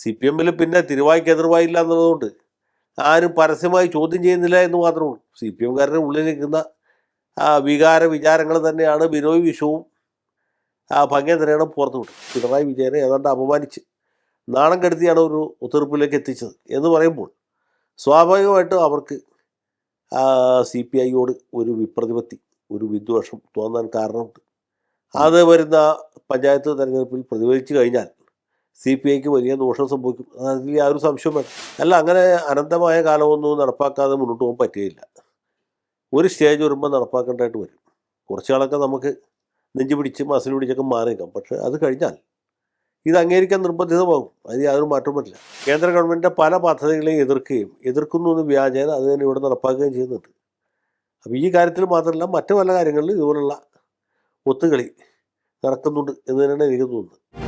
C P എമ്മിൽ പിന്നെ തിരുവായ്ക്ക് എതിർവായില്ല എന്നുള്ളതുകൊണ്ട് ആരും പരസ്യമായി ചോദ്യം ചെയ്യുന്നില്ല എന്ന് മാത്രമേ ഉള്ളൂ. സി പി എംകാരുടെ ആ വികാര വിചാരങ്ങൾ തന്നെയാണ് ബിനോയ് വിശ്വവും ഭംഗേന്ദ്രയാണ് പുറത്തു വിട്ടത് പിണറായി വിജയനെ ഏതാണ്ട് അപമാനിച്ച് നാണം കെടുത്തിയാണ് ഒരു ഒത്തുതീർപ്പിലേക്ക് എത്തിച്ചത് എന്ന് പറയുമ്പോൾ സ്വാഭാവികമായിട്ടും അവർക്ക് സി പി ഐയോട് ഒരു വിപ്രതിപത്തി ഒരു വിദ്വേഷം തോന്നാൻ കാരണമുണ്ട്. അത് വരുന്ന പഞ്ചായത്ത് തെരഞ്ഞെടുപ്പിൽ പ്രതിഫലിച്ചു കഴിഞ്ഞാൽ സി പി ഐക്ക് വലിയ ദോഷം സംഭവിക്കും. അതിൽ യാതൊരു സംശയവും വേണം അല്ല അങ്ങനെ അനന്തമായ കാലമൊന്നും നടപ്പാക്കാതെ മുന്നോട്ട് പോകാൻ പറ്റുകയില്ല ഒരു സ്റ്റേജ് വരുമ്പോൾ നടപ്പാക്കേണ്ടതായിട്ട് വരും. കുറച്ച് കാലൊക്കെ നമുക്ക് നെഞ്ചു പിടിച്ച് മസിൽ പിടിച്ചൊക്കെ മാറിയേക്കാം. പക്ഷേ അത് കഴിഞ്ഞാൽ ഇത് അംഗീകരിക്കാൻ നിർബന്ധിതമാകും. അതിന് യാതൊരു മാറ്റവും പറ്റില്ല കേന്ദ്ര ഗവൺമെന്റിന്റെ പല പദ്ധതികളെയും എതിർക്കുകയും എതിർക്കുന്നു എന്ന് വ്യാജേന അത് തന്നെ ഇവിടെ നടപ്പാക്കുകയും ചെയ്യുന്നുണ്ട്. അപ്പോൾ ഈ കാര്യത്തിൽ മാത്രമല്ല മറ്റു പല കാര്യങ്ങളിലും ഇതുപോലുള്ള ഒത്തുകളി നടക്കുന്നുണ്ട് എന്ന് തന്നെയാണ് എനിക്ക് തോന്നുന്നത്.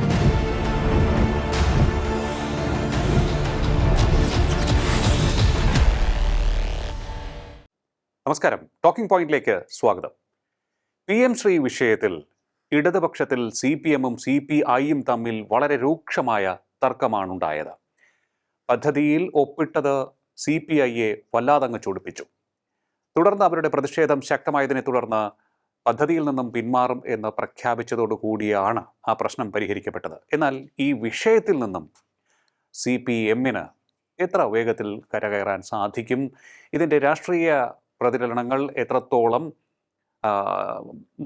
നമസ്കാരം. ടോക്കിംഗ് പോയിന്റിലേക്ക് സ്വാഗതം. പി എം ശ്രീ വിഷയത്തിൽ ഇടതുപക്ഷത്തിൽ സി പി എമ്മും സി പി ഐയും തമ്മിൽ വളരെ രൂക്ഷമായ തർക്കമാണുണ്ടായത്. പദ്ധതിയിൽ ഒപ്പിട്ടത് സി പി ഐയെ വല്ലാതങ്ങ് ചൊടിപ്പിച്ചു. തുടർന്ന് അവരുടെ പ്രതിഷേധം ശക്തമായതിനെ തുടർന്ന് പദ്ധതിയിൽ നിന്നും പിന്മാറും എന്ന് പ്രഖ്യാപിച്ചതോടുകൂടിയാണ് ആ പ്രശ്നം പരിഹരിക്കപ്പെട്ടത്. എന്നാൽ ഈ വിഷയത്തിൽ നിന്നും സി പി എമ്മിന് എത്ര വേഗത്തിൽ കരകയറാൻ സാധിക്കും? ഇതിന്റെ രാഷ്ട്രീയ പ്രതിഫലനങ്ങൾ എത്രത്തോളം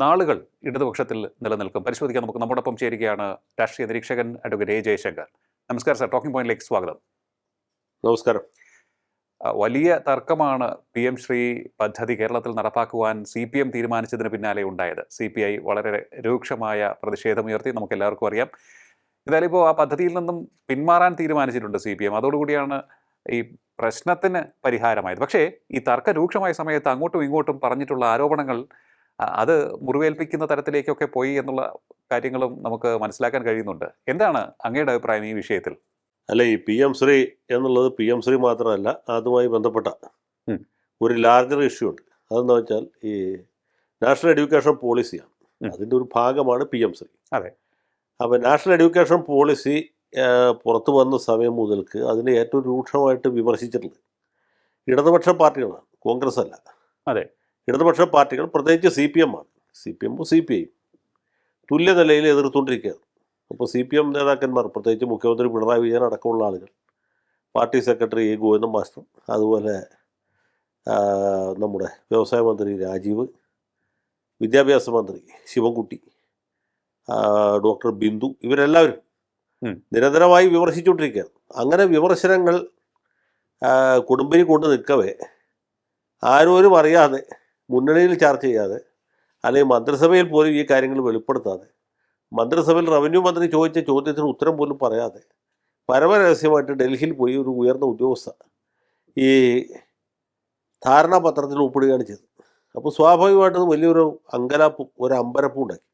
നാളുകൾ ഇടതുപക്ഷത്തിൽ നിലനിൽക്കും. പരിശോധിക്കാൻ നമുക്ക് നമ്മോടൊപ്പം ചേരുകയാണ് രാഷ്ട്രീയ നിരീക്ഷകൻ അഡ്വക്കേറ്റ് എ ജയശങ്കർ. നമസ്കാരം സാർ. ടോക്കിംഗ് പോയിന്റിലേക്ക് സ്വാഗതം. നമസ്കാരം. വലിയ തർക്കമാണ് പി എം ശ്രീ പദ്ധതി കേരളത്തിൽ നടപ്പാക്കുവാൻ സി പി എം തീരുമാനിച്ചതിന് പിന്നാലെ ഉണ്ടായത്. സി പി ഐ വളരെ രൂക്ഷമായ പ്രതിഷേധമുയർത്തി നമുക്ക് എല്ലാവർക്കും അറിയാം. എന്തായാലും ഇപ്പോൾ ആ പദ്ധതിയിൽ നിന്നും പിന്മാറാൻ തീരുമാനിച്ചിട്ടുണ്ട് സി പി എം. അതോടുകൂടിയാണ് ഈ പ്രശ്നത്തിന് പരിഹാരമായത് പക്ഷേ ഈ തർക്ക രൂക്ഷമായ സമയത്ത് അങ്ങോട്ടും ഇങ്ങോട്ടും പറഞ്ഞിട്ടുള്ള ആരോപണങ്ങൾ അത് മുറിവേൽപ്പിക്കുന്ന തരത്തിലേക്കൊക്കെ പോയി എന്നുള്ള കാര്യങ്ങളും നമുക്ക് മനസ്സിലാക്കാൻ കഴിയുന്നുണ്ട്. എന്താണ് അങ്ങയുടെ അഭിപ്രായം ഈ വിഷയത്തിൽ? അല്ല ഈ പി എം ശ്രീ എന്നുള്ളത് പി എം ശ്രീ മാത്രമല്ല അതുമായി ബന്ധപ്പെട്ട ഒരു ലാർജർ ഇഷ്യൂ ഉണ്ട്. അതെന്താ വെച്ചാൽ ഈ നാഷണൽ എഡ്യൂക്കേഷൻ പോളിസിയാണ്. അതിന്റെ ഒരു ഭാഗമാണ് പി എം ശ്രീ. അതെ. അപ്പോൾ നാഷണൽ എഡ്യൂക്കേഷൻ പോളിസി പുറത്തു വന്ന സമയം മുതൽക്ക് അതിനെ ഏറ്റവും രൂക്ഷമായിട്ട് വിമർശിച്ചിട്ടുണ്ട് ഇടതുപക്ഷ പാർട്ടികളാണ് കോൺഗ്രസ് അല്ല അതെ. ഇടതുപക്ഷ പാർട്ടികൾ പ്രത്യേകിച്ച് സി പി എം ആണ് സി പി എമ്മും സി പി ഐയും തുല്യ നിലയിൽ എതിർത്തുകൊണ്ടിരിക്കുകയാണ് അപ്പോൾ സി പി എം നേതാക്കന്മാർ പ്രത്യേകിച്ച് മുഖ്യമന്ത്രി പിണറായി വിജയൻ അടക്കമുള്ള ആളുകൾ party secretary A Govindan master അതുപോലെ നമ്മുടെ വ്യവസായ മന്ത്രി രാജീവ് വിദ്യാഭ്യാസ മന്ത്രി ശിവൻകുട്ടി ഡോക്ടർ ബിന്ദു ഇവരെല്ലാവരും. നിരന്തരമായി വിമർശിച്ചുകൊണ്ടിരിക്കുകയാണ്. അങ്ങനെ വിമർശനങ്ങൾ കുടുംബിനി കൊണ്ട് നിൽക്കവേ ആരോരും അറിയാതെ മുന്നണിയിൽ ചർച്ച ചെയ്യാതെ അല്ലെങ്കിൽ മന്ത്രിസഭയിൽ പോലും ഈ കാര്യങ്ങൾ വെളിപ്പെടുത്താതെ മന്ത്രിസഭയിൽ റവന്യൂ മന്ത്രി ചോദിച്ച ചോദ്യത്തിന് ഉത്തരം പോലും പറയാതെ പരമരഹസ്യമായിട്ട് ഡൽഹിയിൽ പോയി ഒരു ഉയർന്ന ഉദ്യോഗസ്ഥ ഈ ധാരണാപത്രത്തിൽ ഒപ്പിടുകയാണ് ചെയ്തത്. അപ്പോൾ സ്വാഭാവികമായിട്ടും വലിയൊരു അങ്കലാപ്പും ഒരു അമ്പരപ്പും ഉണ്ടാക്കി.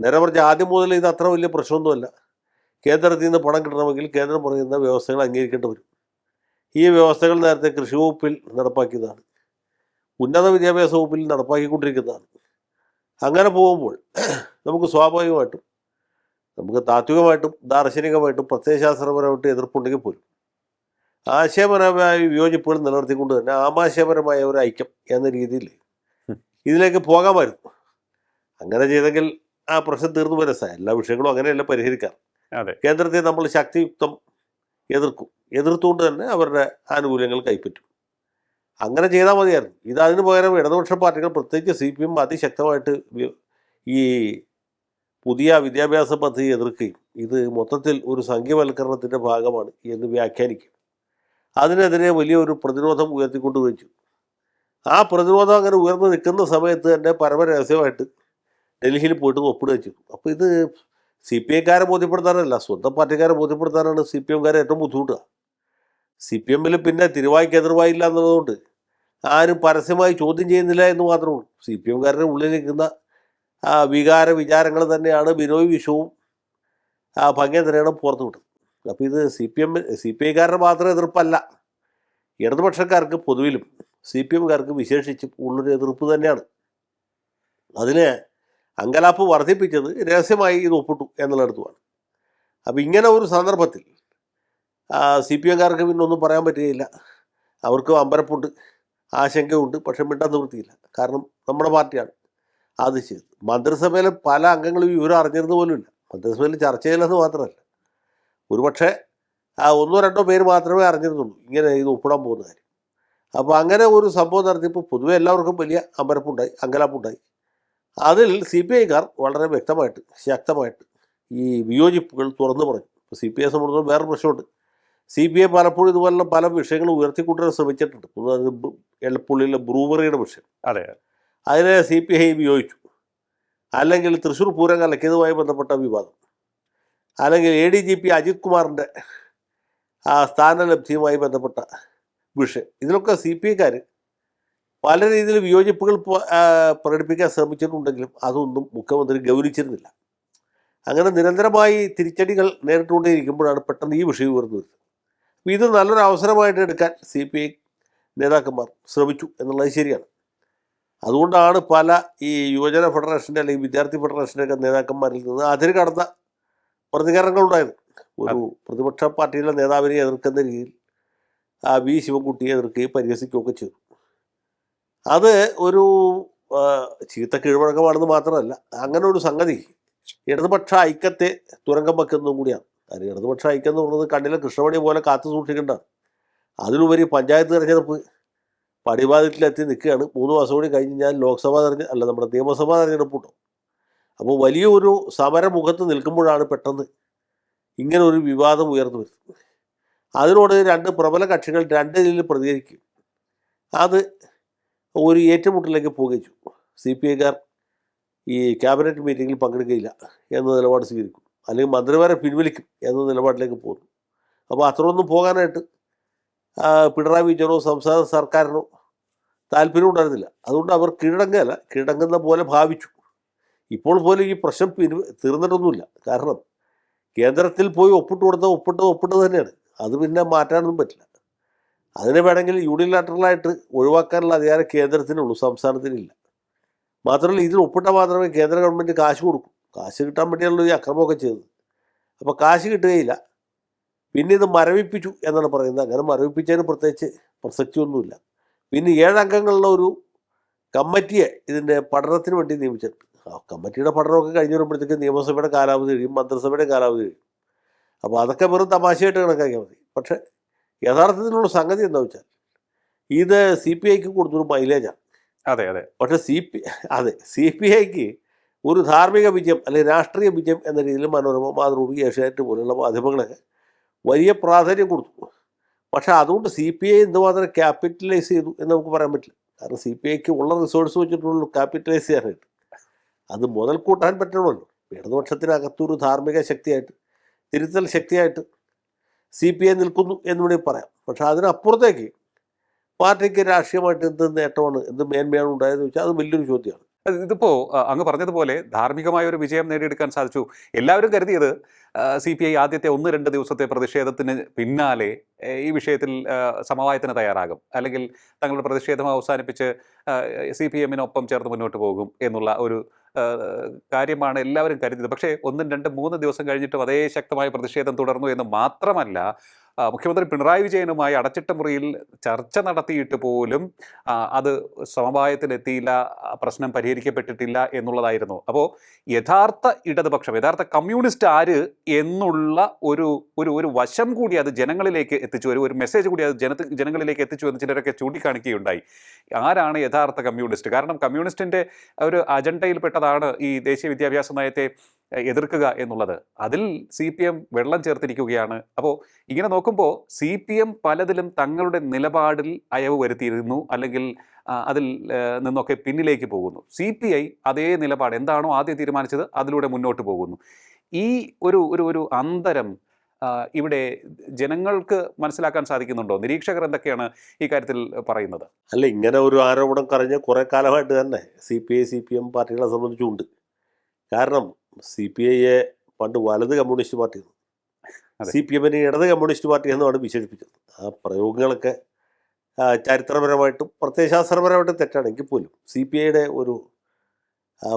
നേരെ പറഞ്ഞ ആദ്യം മുതൽ ഇത് അത്ര വലിയ പ്രശ്നമൊന്നുമല്ല. കേന്ദ്രത്തിൽ നിന്ന് പണം കിട്ടണമെങ്കിൽ കേന്ദ്രം പറയുന്ന വ്യവസ്ഥകൾ അംഗീകരിക്കേണ്ടി വരും. ഈ വ്യവസ്ഥകൾ നേരത്തെ കൃഷി വകുപ്പിൽ നടപ്പാക്കിയതാണ്. ഉന്നത വിദ്യാഭ്യാസ വകുപ്പിൽ നടപ്പാക്കിക്കൊണ്ടിരിക്കുന്നതാണ്. അങ്ങനെ പോകുമ്പോൾ നമുക്ക് സ്വാഭാവികമായിട്ടും നമുക്ക് താത്വികമായിട്ടും ദാർശനികമായിട്ടും പ്രത്യയശാസ്ത്രപരമായിട്ടും എതിർപ്പുണ്ടെങ്കിൽ പോലും ആശയപരമായ വിയോജിപ്പുകൾ നിലനിർത്തിക്കൊണ്ട് തന്നെ ആമാശയപരമായ ഒരു ഐക്യം എന്ന രീതിയിൽ ഇതിലേക്ക് പോകാമായിരുന്നു. അങ്ങനെ ചെയ്തെങ്കിൽ ആ പ്രശ്നം തീർന്നു വരസ എല്ലാ വിഷയങ്ങളും അങ്ങനെയല്ല പരിഹരിക്കാം അതെ. കേന്ദ്രത്തെ നമ്മൾ ശക്തിയുക്തം എതിർക്കും. എതിർത്തുകൊണ്ട് തന്നെ അവരുടെ ആനുകൂല്യങ്ങൾ കൈപ്പറ്റും. അങ്ങനെ ചെയ്താൽ മതിയായിരുന്നു. ഇത് അതിന് പകരം ഇടതുപക്ഷ പാർട്ടികൾ പ്രത്യേകിച്ച് സി പി എം അതിശക്തമായിട്ട് ഈ പുതിയ വിദ്യാഭ്യാസ പദ്ധതി എതിർക്കുകയും ഇത് മൊത്തത്തിൽ ഒരു സംഖ്യവൽക്കരണത്തിന്റെ ഭാഗമാണ് എന്ന് വ്യാഖ്യാനിക്കും. അതിനെതിരെ വലിയൊരു പ്രതിരോധം ഉയർത്തിക്കൊണ്ട് വെച്ചു. ആ പ്രതിരോധം അങ്ങനെ ഉയർന്നു നിൽക്കുന്ന സമയത്ത് തന്നെ പരമരഹസ്യമായിട്ട് ഡൽഹിയിൽ പോയിട്ട് ഒപ്പിടുകയും ചെയ്തു. അപ്പോൾ ഇത് സി പി ഐക്കാരെ ബോധ്യപ്പെടുത്താനല്ല സ്വന്തം പാർട്ടിക്കാരെ ബോധ്യപ്പെടുത്താനാണ് സി പി എംകാരെ ഏറ്റവും ബുദ്ധിമുട്ടുക. സി പി എമ്മിൽ പിന്നെ തിരുവായ്ക്ക് എതിർവായില്ല എന്നുള്ളതുകൊണ്ട് ആരും പരസ്യമായി ചോദ്യം ചെയ്യുന്നില്ല എന്ന് മാത്രമേ ഉള്ളൂ. സി പി എംകാരുടെ ആ വികാര വിചാരങ്ങൾ തന്നെയാണ് ബിനോയ് വിശ്വവും ഭംഗേന്ദ്രയാണ് പുറത്തു വിട്ടത്. അപ്പോൾ ഇത് C P M C P ഐക്കാരുടെ മാത്രം എതിർപ്പല്ല. ഇടതുപക്ഷക്കാർക്ക് പൊതുവിലും സി പി എംകാർക്ക് വിശേഷിച്ചും ഉള്ളൊരു എതിർപ്പ് തന്നെയാണ്. അതിന് അങ്കലാപ്പ് വർദ്ധിപ്പിച്ചത് രഹസ്യമായി ഇത് ഒപ്പിട്ടു എന്നുള്ളിടത്തുമാണ്. അപ്പോൾ ഇങ്ങനെ ഒരു സന്ദർഭത്തിൽ സി പി എംകാർക്ക് പിന്നെ ഒന്നും പറയാൻ പറ്റുകയില്ല. അവർക്ക് അമ്പരപ്പുണ്ട് ആശങ്കയുണ്ട് പക്ഷെ മിണ്ടാൻ നിവൃത്തിയില്ല. കാരണം നമ്മുടെ പാർട്ടിയാണ് അത് ചെയ്തത്. മന്ത്രിസഭയിലെ പല അംഗങ്ങളും വിവരം അറിഞ്ഞിരുന്നത് പോലുമില്ല. മന്ത്രിസഭയിൽ ചർച്ച ചെയ്യില്ലെന്ന് മാത്രമല്ല. ഒരുപക്ഷെ ഒന്നോ രണ്ടോ പേര് മാത്രമേ അറിഞ്ഞിരുന്നുള്ളൂ ഇങ്ങനെ ഇത് ഒപ്പിടാൻ പോകുന്ന കാര്യം. അപ്പോൾ അങ്ങനെ ഒരു സംഭവം നടത്തിയപ്പോൾ പൊതുവെ എല്ലാവർക്കും വലിയ അമ്പരപ്പുണ്ടായി അങ്കലാപ്പുണ്ടായി. അതിൽ സി പി ഐക്കാർ വളരെ വ്യക്തമായിട്ട് ശക്തമായിട്ട് ഈ വിയോജിപ്പുകൾ തുറന്നു പറഞ്ഞു. ഇപ്പോൾ സി പി ഐ സംബന്ധിച്ചിടത്തോളം വേറെ പ്രശ്നമുണ്ട്. സി പി ഐ പലപ്പോഴും ഇതുപോലുള്ള പല വിഷയങ്ങളും ഉയർത്തിക്കൊണ്ടുവരാൻ ശ്രമിച്ചിട്ടുണ്ട്. എളപ്പുള്ളിയിലെ ബ്രൂവറിയുടെ വിഷയം. അതെ അതിനെ സി പി ഐ വിയോജിച്ചു. അല്ലെങ്കിൽ തൃശ്ശൂർ പൂരം കലക്കിയതുമായി ബന്ധപ്പെട്ട വിവാദം. അല്ലെങ്കിൽ A D G P Ajith കുമാറിന്റെ ആ സ്ഥാനലബ്ധിയുമായി ബന്ധപ്പെട്ട വിഷയം. ഇതിലൊക്കെ സി പി ഐക്കാർ പല രീതിയിൽ വിയോജിപ്പുകൾ പ്രകടിപ്പിക്കാൻ ശ്രമിച്ചിട്ടുണ്ടെങ്കിലും അതൊന്നും മുഖ്യമന്ത്രി ഗൗനിച്ചിരുന്നില്ല അങ്ങനെ നിരന്തരമായി തിരിച്ചടികൾ നേരിട്ടുകൊണ്ടേയിരിക്കുമ്പോഴാണ് പെട്ടെന്ന് ഈ വിഷയം ഉയർന്നു വരുന്നത്. അപ്പോൾ ഇത് നല്ലൊരു അവസരമായിട്ട് എടുക്കാൻ സി പി ഐ നേതാക്കന്മാർ ശ്രമിച്ചു എന്നുള്ളത് ശരിയാണ്. അതുകൊണ്ടാണ് പല ഈ യുവജന ഫെഡറേഷന്റെ അല്ലെങ്കിൽ വിദ്യാർത്ഥി ഫെഡറേഷന്റെ ഒക്കെ നേതാക്കന്മാരിൽ നിന്ന് അതിര് കടന്ന പ്രതികരണങ്ങൾ ഉണ്ടായത് ഒരു പ്രതിപക്ഷ പാർട്ടിയിലെ നേതാവിനെ എതിർക്കുന്ന രീതിയിൽ ആ വി ശിവൻകുട്ടിയെ എതിർക്കുകയും പരിഹസിക്കുകയൊക്കെ ചെയ്തു. അത് ഒരു ചീത്ത കീഴ്വഴക്കമാണെന്ന് മാത്രമല്ല അങ്ങനെ ഒരു സംഗതി ഇടതുപക്ഷ ഐക്യത്തെ തുരങ്കം വെക്കുന്നതും കൂടിയാണ്. കാരണം ഇടതുപക്ഷ ഐക്യം എന്ന് പറയുന്നത് കണ്ണിലെ കൃഷ്ണമണി പോലെ കാത്തു സൂക്ഷിക്കേണ്ടതാണ്. അതിലുപരി പഞ്ചായത്ത് തെരഞ്ഞെടുപ്പ് പടിവാദത്തിലെത്തി നിൽക്കുകയാണ്. മൂന്ന് മാസം കൂടി കഴിഞ്ഞ് ഞാൻ ലോക്സഭാ തെരഞ്ഞെ അല്ല നമ്മുടെ നിയമസഭാ തെരഞ്ഞെടുപ്പ് അപ്പോൾ വലിയൊരു സമരമുഖത്ത് നിൽക്കുമ്പോഴാണ് പെട്ടെന്ന് ഇങ്ങനെ ഒരു വിവാദം ഉയർന്നു വരുന്നത്. അതിനോട് രണ്ട് പ്രബല കക്ഷികൾ രണ്ട് രീതിയിൽ പ്രതികരിക്കും. അത് ഒരു ഏറ്റുമുട്ടലിലേക്ക് പോകിച്ചു സി പി ഐക്കാർ ഈ ക്യാബിനറ്റ് മീറ്റിങ്ങിൽ പങ്കെടുക്കുകയില്ല എന്ന നിലപാട് സ്വീകരിക്കും. അല്ലെങ്കിൽ മന്ത്രിമാരെ പിൻവലിക്കും എന്ന നിലപാടിലേക്ക് പോകുന്നു. അപ്പോൾ അത്രയൊന്നും പോകാനായിട്ട് പിണറായി വിജയനോ സംസ്ഥാന സർക്കാരിനോ താല്പര്യം ഉണ്ടായിരുന്നില്ല. അതുകൊണ്ട് അവർ കീഴടങ്ങുകയല്ല കീഴടങ്ങുന്ന പോലെ ഭാവിച്ചു. ഇപ്പോൾ പോലും ഈ പ്രശ്നം പിൻവ തീർന്നിട്ടൊന്നുമില്ല. കാരണം കേന്ദ്രത്തിൽ പോയി ഒപ്പിട്ട് കൊടുത്ത ഒപ്പിട്ട് ഒപ്പിട്ട് തന്നെയാണ്. അത് പിന്നെ മാറ്റാനൊന്നും പറ്റില്ല. അതിനെ വേണമെങ്കിൽ യൂണിലാറ്ററലായിട്ട് ഒഴിവാക്കാനുള്ള അധികാരം കേന്ദ്രത്തിനുള്ളൂ സംസ്ഥാനത്തിനില്ല. മാത്രമല്ല ഇതിന് ഒപ്പിട്ടാൽ മാത്രമേ കേന്ദ്ര ഗവൺമെന്റ് കാശ് കൊടുക്കൂ. കാശ് കിട്ടാൻ വേണ്ടിയാണല്ലോ ഈ അക്രമമൊക്കെ ചെയ്തത് അപ്പോൾ കാശ് കിട്ടുകയില്ല. പിന്നെ ഇത് മരവിപ്പിച്ചു എന്നാണ് പറയുന്നത്. അങ്ങനെ മരവിപ്പിച്ചതിന് പ്രത്യേകിച്ച് പ്രസക്തിയൊന്നുമില്ല. പിന്നെ ഏഴംഗങ്ങളുള്ള ഒരു കമ്മിറ്റിയെ ഇതിന്റെ പഠനത്തിന് വേണ്ടി നിയമിച്ചിട്ടുണ്ട്. ആ കമ്മിറ്റിയുടെ പഠനമൊക്കെ കഴിഞ്ഞ് വരുമ്പോഴത്തേക്ക് നിയമസഭയുടെ കാലാവധി കഴിയും മന്ത്രിസഭയുടെ കാലാവധി കഴിയും. അപ്പോൾ അതൊക്കെ വെറും തമാശയായിട്ട് കണക്കാക്കിയാൽ മതി. പക്ഷേ യഥാർത്ഥത്തിലുള്ള സംഗതി എന്താ വെച്ചാൽ ഇത് സി പി ഐക്ക് കൊടുത്തൊരു മൈലേജാണ് അതെ അതെ. പക്ഷേ സി പി അതെ സി പി ഐക്ക് ഒരു ധാർമ്മിക വിജയം അല്ലെങ്കിൽ രാഷ്ട്രീയ വിജയം എന്ന രീതിയിൽ മനോരമ മാതൃഭൂമി ഏഷ്യാനെറ്റ് പോലുള്ള മാധ്യമങ്ങളൊക്കെ വലിയ പ്രാധാന്യം കൊടുത്തു. പക്ഷേ അതുകൊണ്ട് സി പി ഐ എന്തുമാത്രം ക്യാപിറ്റലൈസ് ചെയ്തു എന്ന് നമുക്ക് പറയാൻ പറ്റില്ല. കാരണം സി പി ഐക്ക് ഉള്ള റിസോഴ്സ് വെച്ചിട്ടുള്ളൂ ക്യാപിറ്റലൈസ് ചെയ്യാനായിട്ട്. അത് മുതൽ കൂട്ടാൻ പറ്റണമല്ലോ. ഇടതുപക്ഷത്തിനകത്തൊരു ധാർമ്മിക ശക്തിയായിട്ട് തിരുത്തൽ ശക്തിയായിട്ട് സി പി ഐ നിൽക്കുന്നു എന്ന് വേണമെങ്കിൽ പറയാം. പക്ഷേ അതിനപ്പുറത്തേക്ക് പാർട്ടിക്ക് രാഷ്ട്രീയമായിട്ട് എന്ത് നേട്ടമാണ് എന്ത് മേന്മയാണ് ഉണ്ടായതെന്ന് വെച്ചാൽ അത് വലിയൊരു ചോദ്യമാണ്. ഇതിപ്പോൾ ഇതിപ്പോ അങ്ങ് പറഞ്ഞതുപോലെ ധാർമ്മികമായ ഒരു വിജയം നേടിയെടുക്കാൻ സാധിച്ചു. എല്ലാവരും കരുതിയത് സി പി ഐ ആദ്യത്തെ ഒന്ന് രണ്ട് ദിവസത്തെ പ്രതിഷേധത്തിന് പിന്നാലെ ഈ വിഷയത്തിൽ സമവായത്തിന് തയ്യാറാകും. അല്ലെങ്കിൽ തങ്ങളുടെ പ്രതിഷേധം അവസാനിപ്പിച്ച് സി പി എമ്മിനൊപ്പം ചേർന്ന് മുന്നോട്ട് പോകും എന്നുള്ള ഒരു കാര്യമാണ് എല്ലാവരും കരുതിയത്. പക്ഷേ ഒന്നും രണ്ടും മൂന്ന് ദിവസം കഴിഞ്ഞിട്ടും അതേ ശക്തമായ പ്രതിഷേധം തുടർന്നു എന്ന് മാത്രമല്ല മുഖ്യമന്ത്രി പിണറായി വിജയനുമായി അടച്ചിട്ട മുറിയിൽ ചർച്ച നടത്തിയിട്ട് പോലും അത് സമവായത്തിലെത്തിയില്ല പ്രശ്നം പരിഹരിക്കപ്പെട്ടിട്ടില്ല എന്നുള്ളതായിരുന്നു. അപ്പോൾ യഥാർത്ഥ ഇടതുപക്ഷം യഥാർത്ഥ കമ്മ്യൂണിസ്റ്റ് ആര് എന്നുള്ള ഒരു ഒരു ഒരു വശം കൂടി അത് ജനങ്ങളിലേക്ക് എത്തിച്ചു ഒരു ഒരു മെസ്സേജ് കൂടി അത് ജനത്തി ജനങ്ങളിലേക്ക് എത്തിച്ചു എന്ന് ചിലരൊക്കെ ചൂണ്ടിക്കാണിക്കുകയുണ്ടായി. ആരാണ് യഥാർത്ഥ കമ്മ്യൂണിസ്റ്റ്? കാരണം കമ്മ്യൂണിസ്റ്റിന്റെ ഒരു അജണ്ടയിൽപ്പെട്ടതാണ് ഈ ദേശീയ വിദ്യാഭ്യാസ നയത്തെ എതിർക്കുക എന്നുള്ളത്. അതിൽ സി പി എം വെള്ളം ചേർത്തിരിക്കുകയാണ്. അപ്പോൾ ഇങ്ങനെ നോക്കുമ്പോൾ സി പി എം പലതിലും തങ്ങളുടെ നിലപാടിൽ അയവ് വരുത്തിയിരുന്നു. അല്ലെങ്കിൽ അതിൽ നിന്നൊക്കെ പിന്നിലേക്ക് പോകുന്നു. സി പി ഐ അതേ നിലപാട് എന്താണോ ആദ്യം തീരുമാനിച്ചത് അതിലൂടെ മുന്നോട്ട് പോകുന്നു. ഈ ഒരു ഒരു ഒരു അന്തരം ഇവിടെ ജനങ്ങൾക്ക് മനസ്സിലാക്കാൻ സാധിക്കുന്നുണ്ടോ? നിരീക്ഷകർ എന്തൊക്കെയാണ് ഈ കാര്യത്തിൽ പറയുന്നത്? അല്ല ഇങ്ങനെ ഒരു ആരോപണം കറിഞ്ഞ കുറേ കാലമായിട്ട് തന്നെ C P I C P M പാർട്ടികളെ സംബന്ധിച്ചുണ്ട് കാരണം സി പി ഐയെ പണ്ട് വലത് കമ്മ്യൂണിസ്റ്റ് പാർട്ടിയാണ്. എന്ന് സി പി എമ്മിനെ ഇടത് കമ്മ്യൂണിസ്റ്റ് പാർട്ടി എന്നാണ് വിശേഷിപ്പിച്ചത്. ആ പ്രയോഗങ്ങളൊക്കെ ചരിത്രപരമായിട്ടും പ്രത്യയശാസ്ത്രപരമായിട്ടും തെറ്റാണെങ്കിൽ പോലും സി പി ഐയുടെ ഒരു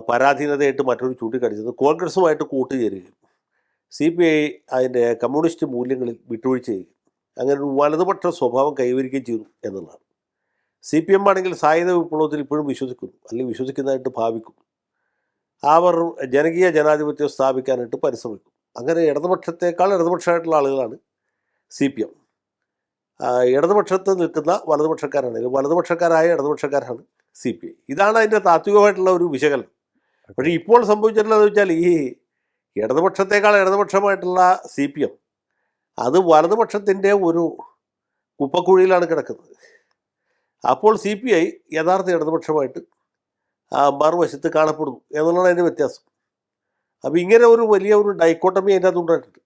പരാധീനതയായിട്ട് മറ്റൊരു ചൂണ്ടിക്കാണിച്ചത് കോൺഗ്രസുമായിട്ട് കൂട്ടുചേരുകയും സി പി ഐ അതിന്റെ കമ്മ്യൂണിസ്റ്റ് മൂല്യങ്ങളിൽ വിട്ടുവീഴ്ച ചെയ്യുകയും അങ്ങനെ ഒരു വലതുപക്ഷ സ്വഭാവം കൈവരിക്കുകയും ചെയ്തു എന്നുള്ളതാണ്. സി പി എം ആണെങ്കിൽ സായുധ വിപ്ലവത്തിൽ ഇപ്പോഴും വിശ്വസിക്കുന്നു. അല്ലെങ്കിൽ വിശ്വസിക്കുന്നതായിട്ട് ഭാവിക്കുന്നു അവർ ജനകീയ ജനാധിപത്യം സ്ഥാപിക്കാനായിട്ട് പരിശ്രമിക്കും. അങ്ങനെ ഇടതുപക്ഷത്തേക്കാൾ ഇടതുപക്ഷമായിട്ടുള്ള ആളുകളാണ് സി പി എം. ഇടതുപക്ഷത്ത് നിൽക്കുന്ന വലതുപക്ഷക്കാരാണ്. വലതുപക്ഷക്കാരായ ഇടതുപക്ഷക്കാരാണ് സി പി ഐ. ഇതാണ് അതിന്റെ താത്വികമായിട്ടുള്ള ഒരു വിശകലനം. പക്ഷേ ഇപ്പോൾ സംഭവിച്ചിട്ടുള്ളതെന്ന് വെച്ചാൽ ഈ ഇടതുപക്ഷത്തേക്കാൾ ഇടതുപക്ഷമായിട്ടുള്ള സി പി എം അത് വലതുപക്ഷത്തിന്റെ ഒരു കുപ്പക്കുഴിയിലാണ് കിടക്കുന്നത്. അപ്പോൾ സി പി ഐ യഥാർത്ഥ ഇടതുപക്ഷമായിട്ട് മറുവശത്ത് കാണപ്പെടുന്നു എന്നുള്ളതാണ് അതിന്റെ വ്യത്യാസം. അപ്പോൾ ഇങ്ങനെ ഒരു വലിയ ഒരു ഡൈക്കോട്ടമി അതിന്റെ അകത്ത് ഉണ്ടായിട്ടുണ്ട്.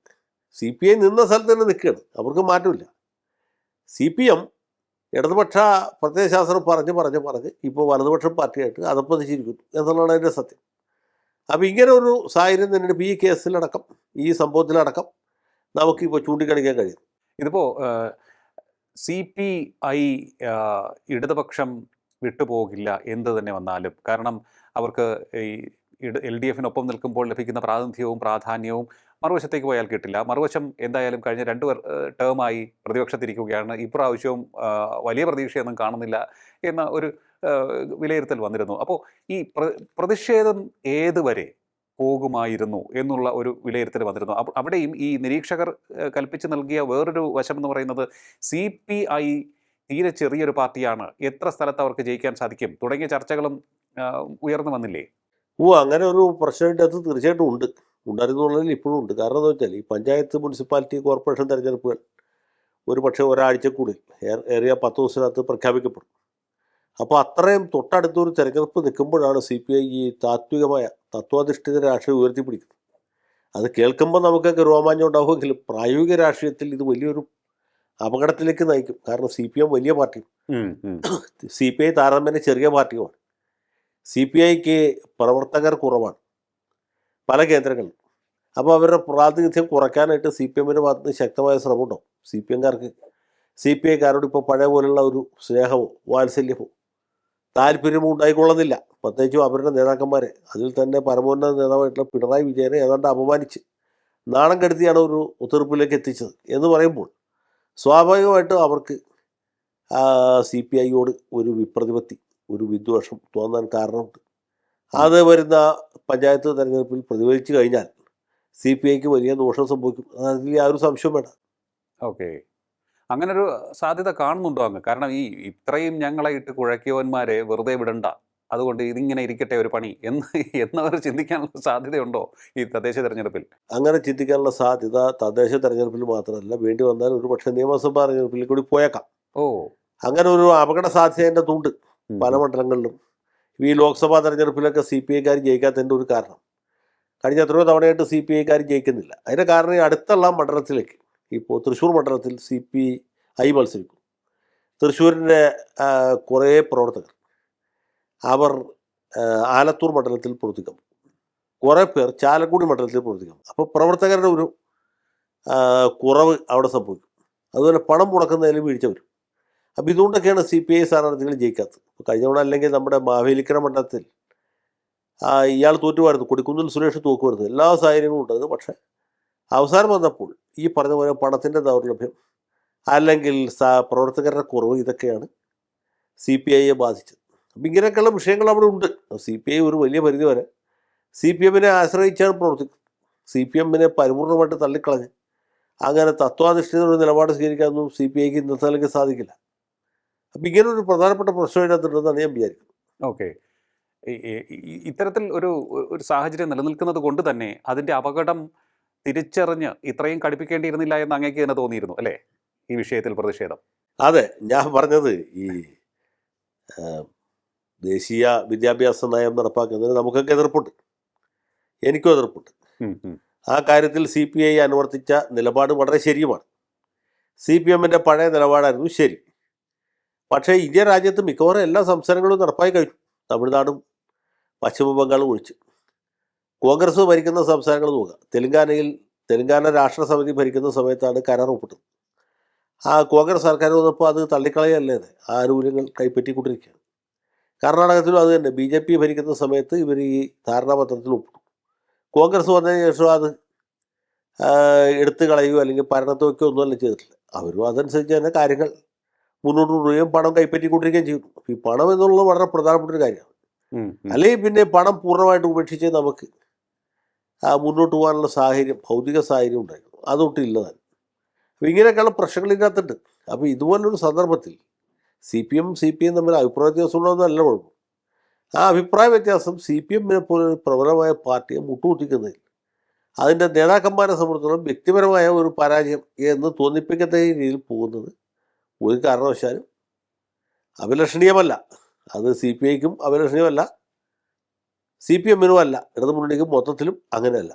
സി പി ഐ നിന്ന സ്ഥലത്ത് തന്നെ നിൽക്കുകയാണ്. അവർക്ക് മാറ്റമില്ല. സി പി എം ഇടതുപക്ഷ പ്രത്യയശാസ്ത്രം പറഞ്ഞ് പറഞ്ഞ് പറഞ്ഞ് ഇപ്പോൾ വലതുപക്ഷ പാർട്ടിയായിട്ട് അതപ്പതിച്ചിരിക്കുന്നു എന്നുള്ളതാണ് അതിന്റെ സത്യം. അപ്പോൾ ഇങ്ങനെ ഒരു സാഹചര്യം തന്നെയാണ് ഈ കേസിലടക്കം ഈ സംഭവത്തിലടക്കം നമുക്കിപ്പോൾ ചൂണ്ടിക്കാണിക്കാൻ കഴിയും ഇതിപ്പോൾ സി പി ഐ ഇടതുപക്ഷം വിട്ടുപോകില്ല എന്ത് തന്നെ വന്നാലും. കാരണം അവർക്ക് ഈ എൽ ഡി എഫിനൊപ്പം നിൽക്കുമ്പോൾ ലഭിക്കുന്ന പ്രാതിനിധ്യവും പ്രാധാന്യവും മറുവശത്തേക്ക് പോയാൽ കിട്ടില്ല. മറുവശം എന്തായാലും കഴിഞ്ഞ രണ്ട് ടേമായി പ്രതിപക്ഷത്തിരിക്കുകയാണ്. ഇപ്രാവശ്യവും വലിയ പ്രതീക്ഷയൊന്നും കാണുന്നില്ല എന്ന ഒരു വിലയിരുത്തൽ വന്നിരുന്നു. അപ്പോൾ ഈ പ്ര- പ്രതിഷേധം ഏതുവരെ പോകുമായിരുന്നു എന്നുള്ള ഒരു വിലയിരുത്തൽ വന്നിരുന്നു. അവിടെയും ഈ നിരീക്ഷകർ കൽപ്പിച്ച് നൽകിയ വേറൊരു വശം എന്ന് പറയുന്നത് സി പി ഐ തീരെ ചെറിയൊരു പാർട്ടിയാണ്. എത്ര സ്ഥലത്ത് അവർക്ക് ജയിക്കാൻ സാധിക്കും? തുടങ്ങിയ ചർച്ചകളും ഉയർന്നു വന്നില്ലേ? ഓ അങ്ങനെ ഒരു പ്രശ്നമായിട്ട് അത് തീർച്ചയായിട്ടും ഉണ്ട്. ഉണ്ടായിരുന്നുള്ളതിൽ ഇപ്പോഴും ഉണ്ട്. കാരണം എന്താ വെച്ചാൽ ഈ പഞ്ചായത്ത് മുനിസിപ്പാലിറ്റി കോർപ്പറേഷൻ തെരഞ്ഞെടുപ്പുകൾ ഒരു പക്ഷേ ഒരാഴ്ചക്കൂടി ഏ- ഏറിയ പത്ത് ദിവസത്തിനകത്ത് പ്രഖ്യാപിക്കപ്പെടും. അപ്പോൾ അത്രയും തൊട്ടടുത്തൊരു തെരഞ്ഞെടുപ്പ് നിൽക്കുമ്പോഴാണ് സി പി ഐ ഈ താത്വികമായ തത്വാധിഷ്ഠിത രാഷ്ട്രീയം ഉയർത്തിപ്പിടിക്കുന്നത്. അത് കേൾക്കുമ്പോൾ നമുക്കൊക്കെ രോമാഞ്ചം ഉണ്ടാവുമെങ്കിലും പ്രായോഗിക രാഷ്ട്രീയത്തിൽ ഇത് വലിയൊരു അപകടത്തിലേക്ക് നയിക്കും. കാരണം സി പി എം വലിയ പാർട്ടി സി പി ഐ താരതമ്യേന ചെറിയ പാർട്ടിയുമാണ്. സി പി ഐക്ക് പ്രവർത്തകർ കുറവാണ്. പല കേന്ദ്രങ്ങളിലും. അപ്പോൾ അവരുടെ പ്രാതിനിധ്യം കുറയ്ക്കാനായിട്ട് സി പി എമ്മിന്റെ ഭാഗത്ത് നിന്ന് ശക്തമായ ശ്രമമുണ്ടാവും. സി പി എംകാർക്ക് സി പി ഐക്കാരോട് ഇപ്പോൾ പഴയ പോലുള്ള ഒരു സ്നേഹമോ വാത്സല്യമോ താല്പര്യമോ ഉണ്ടായിക്കൊള്ളുന്നില്ല. പ്രത്യേകിച്ചും അവരുടെ നേതാക്കന്മാരെ. അതിൽ തന്നെ പരമോന്നത നേതാവായിട്ടുള്ള പിണറായി വിജയനെ ഏതാണ്ട് അപമാനിച്ച് നാണം കെടുത്തിയാണ് ഒരു ഒത്തീർപ്പിലേക്ക് എത്തിച്ചത് എന്ന് പറയുമ്പോൾ സ്വാഭാവികമായിട്ടും അവർക്ക് സി പി ഐയോട് ഒരു വിപ്രതിപത്തി ഒരു വിദ്വേഷം തോന്നാൻ കാരണമുണ്ട്. അത് വരുന്ന പഞ്ചായത്ത് തെരഞ്ഞെടുപ്പിൽ പ്രതിഫലിച്ചു കഴിഞ്ഞാൽ സി പി ഐക്ക് വലിയ ദോഷം സംഭവിക്കും. അതിൽ യാതൊരു സംശയം വേണ്ട. ഓക്കെ. അങ്ങനൊരു ഒരു സാധ്യത കാണുന്നുണ്ടോ അങ്ങ്? കാരണം ഈ ഇത്രയും ഞങ്ങളെ ഇട്ട് കുഴക്കിയവന്മാരെ വെറുതെ വിടണ്ട. അതുകൊണ്ട് ഇതിങ്ങനെ ഇരിക്കട്ടെ ഒരു പണി എന്ന് എന്നവർ ചിന്തിക്കാനുള്ള സാധ്യതയുണ്ടോ ഈ തദ്ദേശ തെരഞ്ഞെടുപ്പിൽ? അങ്ങനെ ചിന്തിക്കാനുള്ള സാധ്യത തദ്ദേശ തെരഞ്ഞെടുപ്പിൽ മാത്രമല്ല. വേണ്ടി വന്നാൽ ഒരു പക്ഷേ നിയമസഭാ തെരഞ്ഞെടുപ്പിൽ കൂടി പോയേക്കാം. ഓ. അങ്ങനെ ഒരു അപകട സാധ്യതേന്റെ തുണ്ട്. പല മണ്ഡലങ്ങളിലും. ഈ ലോക്സഭാ തെരഞ്ഞെടുപ്പിലൊക്കെ സി പി ഐക്കാർ ജയിക്കാത്തതിന്റെ ഒരു കാരണം. കഴിഞ്ഞ എത്രയോ തവണയായിട്ട് സി പി ഐക്കാർ ജയിക്കുന്നില്ല. അതിന്റെ കാരണം ഈ അടുത്തുള്ള മണ്ഡലത്തിലേക്ക് ഇപ്പോൾ തൃശ്ശൂർ മണ്ഡലത്തിൽ സി പി ഐ മത്സരിക്കും. തൃശ്ശൂരിന്റെ കുറേ പ്രവർത്തകർ അവർ ആലത്തൂർ മണ്ഡലത്തിൽ പ്രവർത്തിക്കും. കുറേ പേർ ചാലക്കുടി മണ്ഡലത്തിൽ പ്രവർത്തിക്കും. അപ്പോൾ പ്രവർത്തകരുടെ ഒരു കുറവ് അവിടെ സംഭവിക്കും. അതുപോലെ പണം മുടക്കുന്നതിൽ വീഴ്ച വരും. അപ്പോൾ ഇതുകൊണ്ടൊക്കെയാണ് സി പി ഐ സ്ഥാനാർത്ഥികൾ ജയിക്കാത്തത്. കഴിഞ്ഞ തവണ അല്ലെങ്കിൽ നമ്മുടെ മാവേലിക്കര മണ്ഡലത്തിൽ ഇയാൾ തോറ്റുമായിരുന്നു കൊടിക്കുന്നിൽ സുരേഷ് തോക്കുമായിരുന്നു. എല്ലാ സാഹചര്യങ്ങളും ഉണ്ടായിരുന്നു. പക്ഷേ അവസാനം വന്നപ്പോൾ ഈ പറഞ്ഞ പോലെ പണത്തിന്റെ ദൗർലഭ്യം അല്ലെങ്കിൽ പ്രവർത്തകരുടെ കുറവ് ഇതൊക്കെയാണ് സി പി ഐയെ ബാധിച്ചത്. അപ്പം ഇങ്ങനെയൊക്കെയുള്ള വിഷയങ്ങൾ അവിടെ ഉണ്ട്. സി പി ഐ ഒരു വലിയ പരിധി വരെ സി പി എമ്മിനെ ആശ്രയിച്ചാണ് പ്രവർത്തിക്കുന്നത് സി പി എമ്മിനെ പരിപൂർണമായിട്ട് തള്ളിക്കളഞ്ഞ്. അങ്ങനെ തത്വാധിഷ്ഠിത ഒരു നിലപാട് സ്വീകരിക്കാനൊന്നും സി പി ഐക്ക് ഇന്നത്തെ നിലയ്ക്ക് സാധിക്കില്ല. അപ്പം ഇങ്ങനെ ഒരു പ്രധാനപ്പെട്ട പ്രശ്നം ഇതിനകത്തുണ്ടെന്നാണ് ഞാൻ വിചാരിക്കുന്നത്. ഓക്കെ. ഇത്തരത്തിൽ ഒരു ഒരു സാഹചര്യം നിലനിൽക്കുന്നത് കൊണ്ട് തന്നെ അതിന്റെ അപകടം തിരിച്ചറിഞ്ഞ് ഇത്രയും കടുപ്പിക്കേണ്ടിയിരുന്നില്ല എന്ന് അങ്ങേക്ക് തന്നെ തോന്നിയിരുന്നു അല്ലേ? ഈ വിഷയത്തിൽ പ്രതിഷേധം. അതെ ഞാൻ പറഞ്ഞത് ഈ ദേശീയ വിദ്യാഭ്യാസ നയം നടപ്പാക്കുന്നതിന് നമുക്കൊക്കെ എതിർപ്പുണ്ട്. എനിക്കും എതിർപ്പുണ്ട്. ആ കാര്യത്തിൽ സി പി ഐ അനുവർത്തിച്ച നിലപാട് വളരെ ശരിയുമാണ്. സി പി എമ്മിന്റെ പഴയ നിലപാടായിരുന്നു ശരി. പക്ഷേ ഇന്ത്യ രാജ്യത്ത് മിക്കവാറും എല്ലാ സംസ്ഥാനങ്ങളും നടപ്പായി കഴിഞ്ഞു. തമിഴ്നാടും പശ്ചിമ ബംഗാളും ഒഴിച്ച്. കോൺഗ്രസ് ഭരിക്കുന്ന സംസ്ഥാനങ്ങൾ നോക്കുക. തെലങ്കാനയിൽ തെലങ്കാന രാഷ്ട്ര സമിതി ഭരിക്കുന്ന സമയത്താണ് കരാർ ഒപ്പിട്ടത്. ആ കോൺഗ്രസ് സർക്കാർ വന്നപ്പോൾ അത് തള്ളിക്കളയല്ലേ? ആനുകൂല്യങ്ങൾ കൈപ്പറ്റിക്കൊണ്ടിരിക്കുകയാണ്. കർണാടകത്തിലും അത് തന്നെ. ബി ജെ പി ഭരിക്കുന്ന സമയത്ത് ഇവർ ഈ ധാരണാപത്രത്തിൽ ഒപ്പിട്ടു. കോൺഗ്രസ് വന്നതിന് ശേഷം അത് എടുത്തു കളയുകയോ അല്ലെങ്കിൽ ഭരണത്ത് വയ്ക്കുകയോ ഒന്നുമല്ല ചെയ്തിട്ടില്ല. അവരും അതനുസരിച്ച് തന്നെ കാര്യങ്ങൾ മുന്നോട്ട് കൊണ്ടുപോവുകയും പണം കൈപ്പറ്റിക്കൊണ്ടിരിക്കുകയും അപ്പോൾ ഈ പണം എന്നുള്ളത് വളരെ പ്രധാനപ്പെട്ട ഒരു കാര്യമാണ്. അല്ലെങ്കിൽ പിന്നെ പണം പൂർണമായിട്ട് ഉപേക്ഷിച്ച് നമുക്ക് ആ മുന്നോട്ട് പോകാനുള്ള സാഹചര്യം ഭൗതിക സാഹചര്യം ഉണ്ടായിരുന്നു. അതൊട്ടും ഇല്ലതാണ് അപ്പം ഇങ്ങനെയൊക്കെയുള്ള പ്രശ്നങ്ങൾ ഇതിനകത്തുണ്ട്. അപ്പോൾ ഇതുപോലൊരു സന്ദർഭത്തിൽ C P M C P M തമ്മിൽ അഭിപ്രായ വ്യത്യാസം ഉള്ളതെന്നല്ല കുഴപ്പം. ആ അഭിപ്രായ വ്യത്യാസം സി പി എമ്മിനെ പോലെ ഒരു പ്രബലമായ പാർട്ടിയെ മുട്ടുകുത്തിക്കുന്നതിൽ അതിന്റെ നേതാക്കന്മാരെ സംബന്ധിച്ചിടത്തോളം വ്യക്തിപരമായ ഒരു പരാജയം എന്ന് തോന്നിപ്പിക്കത്ത രീതിയിൽ പോകുന്നത് ഒരു കാരണവശാലും അഭിലഷണീയമല്ല. അത് സി പി ഐക്കും അഭിലഷണീയമല്ല സി പി എമ്മിനും അല്ല ഇടതു മുന്നണിക്കും മൊത്തത്തിലും അങ്ങനെയല്ല.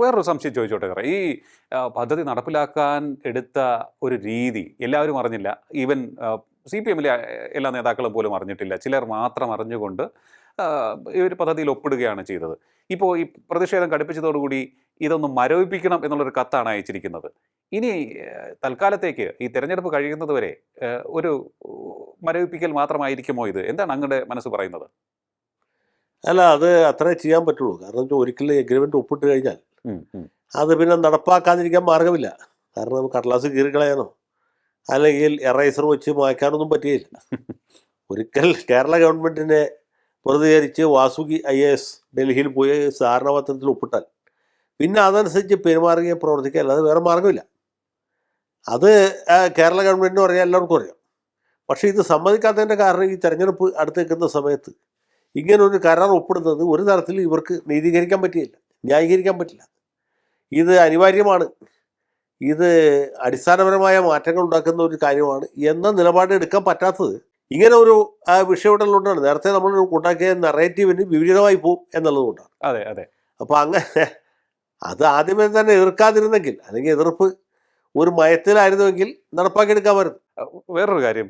വേറൊരു സംശയം ചോദിച്ചോട്ടെ ഈ പദ്ധതി നടപ്പിലാക്കാൻ എടുത്ത ഒരു രീതി എല്ലാവരും അറിഞ്ഞില്ല. ഈവൻ സി പി എമ്മിലെ എല്ലാ നേതാക്കളും പോലും അറിഞ്ഞിട്ടില്ല. ചിലർ മാത്രം അറിഞ്ഞുകൊണ്ട് ഈ ഒരു പദ്ധതിയിൽ ഒപ്പിടുകയാണ് ചെയ്തത്. ഇപ്പോൾ ഈ പ്രതിഷേധം കടുപ്പിച്ചതോടുകൂടി ഇതൊന്ന് മരവിപ്പിക്കണം എന്നുള്ളൊരു കത്താണ് അയച്ചിരിക്കുന്നത്. ഇനി തൽക്കാലത്തേക്ക് ഈ തെരഞ്ഞെടുപ്പ് കഴിയുന്നത് വരെ ഒരു മരവിപ്പിക്കൽ മാത്രമായിരിക്കുമോ ഇത്? എന്താണ് അങ്ങയുടെ മനസ്സ് പറയുന്നത്? അല്ല അത് അത്രേ ചെയ്യാൻ പറ്റുള്ളൂ. കാരണം ഒരിക്കലും എഗ്രിമെന്റ് ഒപ്പിട്ട് കഴിഞ്ഞാൽ. അത് പിന്നെ നടപ്പാക്കാതിരിക്കാൻ മാർഗമില്ല കാരണം കടലാസ് കീറിക്കളയാനോ അല്ലെങ്കിൽ എറൈസർ വെച്ച് മായ്ക്കാനൊന്നും പറ്റുകയില്ല ഒരിക്കൽ കേരള ഗവൺമെന്റിനെ പ്രതികരിച്ച് വാസുകി ഐ എ എസ് ഡൽഹിയിൽ പോയി ധാരണാപത്രത്തിൽ ഒപ്പിട്ടാൽ പിന്നെ അതനുസരിച്ച് പെരുമാറുകയും പ്രവർത്തിക്കുക അല്ലാതെ വേറെ മാർഗമില്ല അത് കേരള ഗവൺമെന്റിനും അറിയാം എല്ലാവർക്കും അറിയാം. പക്ഷേ ഇത് സമ്മതിക്കാത്തതിന്റെ കാരണം ഈ തെരഞ്ഞെടുപ്പ് അടുത്ത് നിൽക്കുന്ന സമയത്ത് ഇങ്ങനെ ഒരു കരാർ ഒപ്പിടുന്നത് ഒരു തരത്തിൽ ഇവർക്ക് നീതീകരിക്കാൻ പറ്റിയില്ല ന്യായീകരിക്കാൻ പറ്റില്ല. ഇത് അനിവാര്യമാണ്. ഇത് അടിസ്ഥാനപരമായ മാറ്റങ്ങൾ ഉണ്ടാക്കുന്ന ഒരു കാര്യമാണ് എന്ന നിലപാട് എടുക്കാൻ പറ്റാത്തത്. ഇങ്ങനെ ഒരു വിഷയമുണ്ടല്ലോണ്ടാണ് നേരത്തെ നമ്മൾ ഉണ്ടാക്കിയ നെറേറ്റീവിന് വിപരീതമായി പോകും എന്നുള്ളതുകൊണ്ടാണ് അതെ അതെ. അപ്പോൾ അങ്ങനെ അത് ആദ്യമേ തന്നെ എതിർക്കാതിരുന്നെങ്കിൽ അല്ലെങ്കിൽ എതിർപ്പ് ഒരു മയത്തിലായിരുന്നുവെങ്കിൽ നടപ്പാക്കിയെടുക്കാമായിരുന്നു വരും വേറൊരു കാര്യം.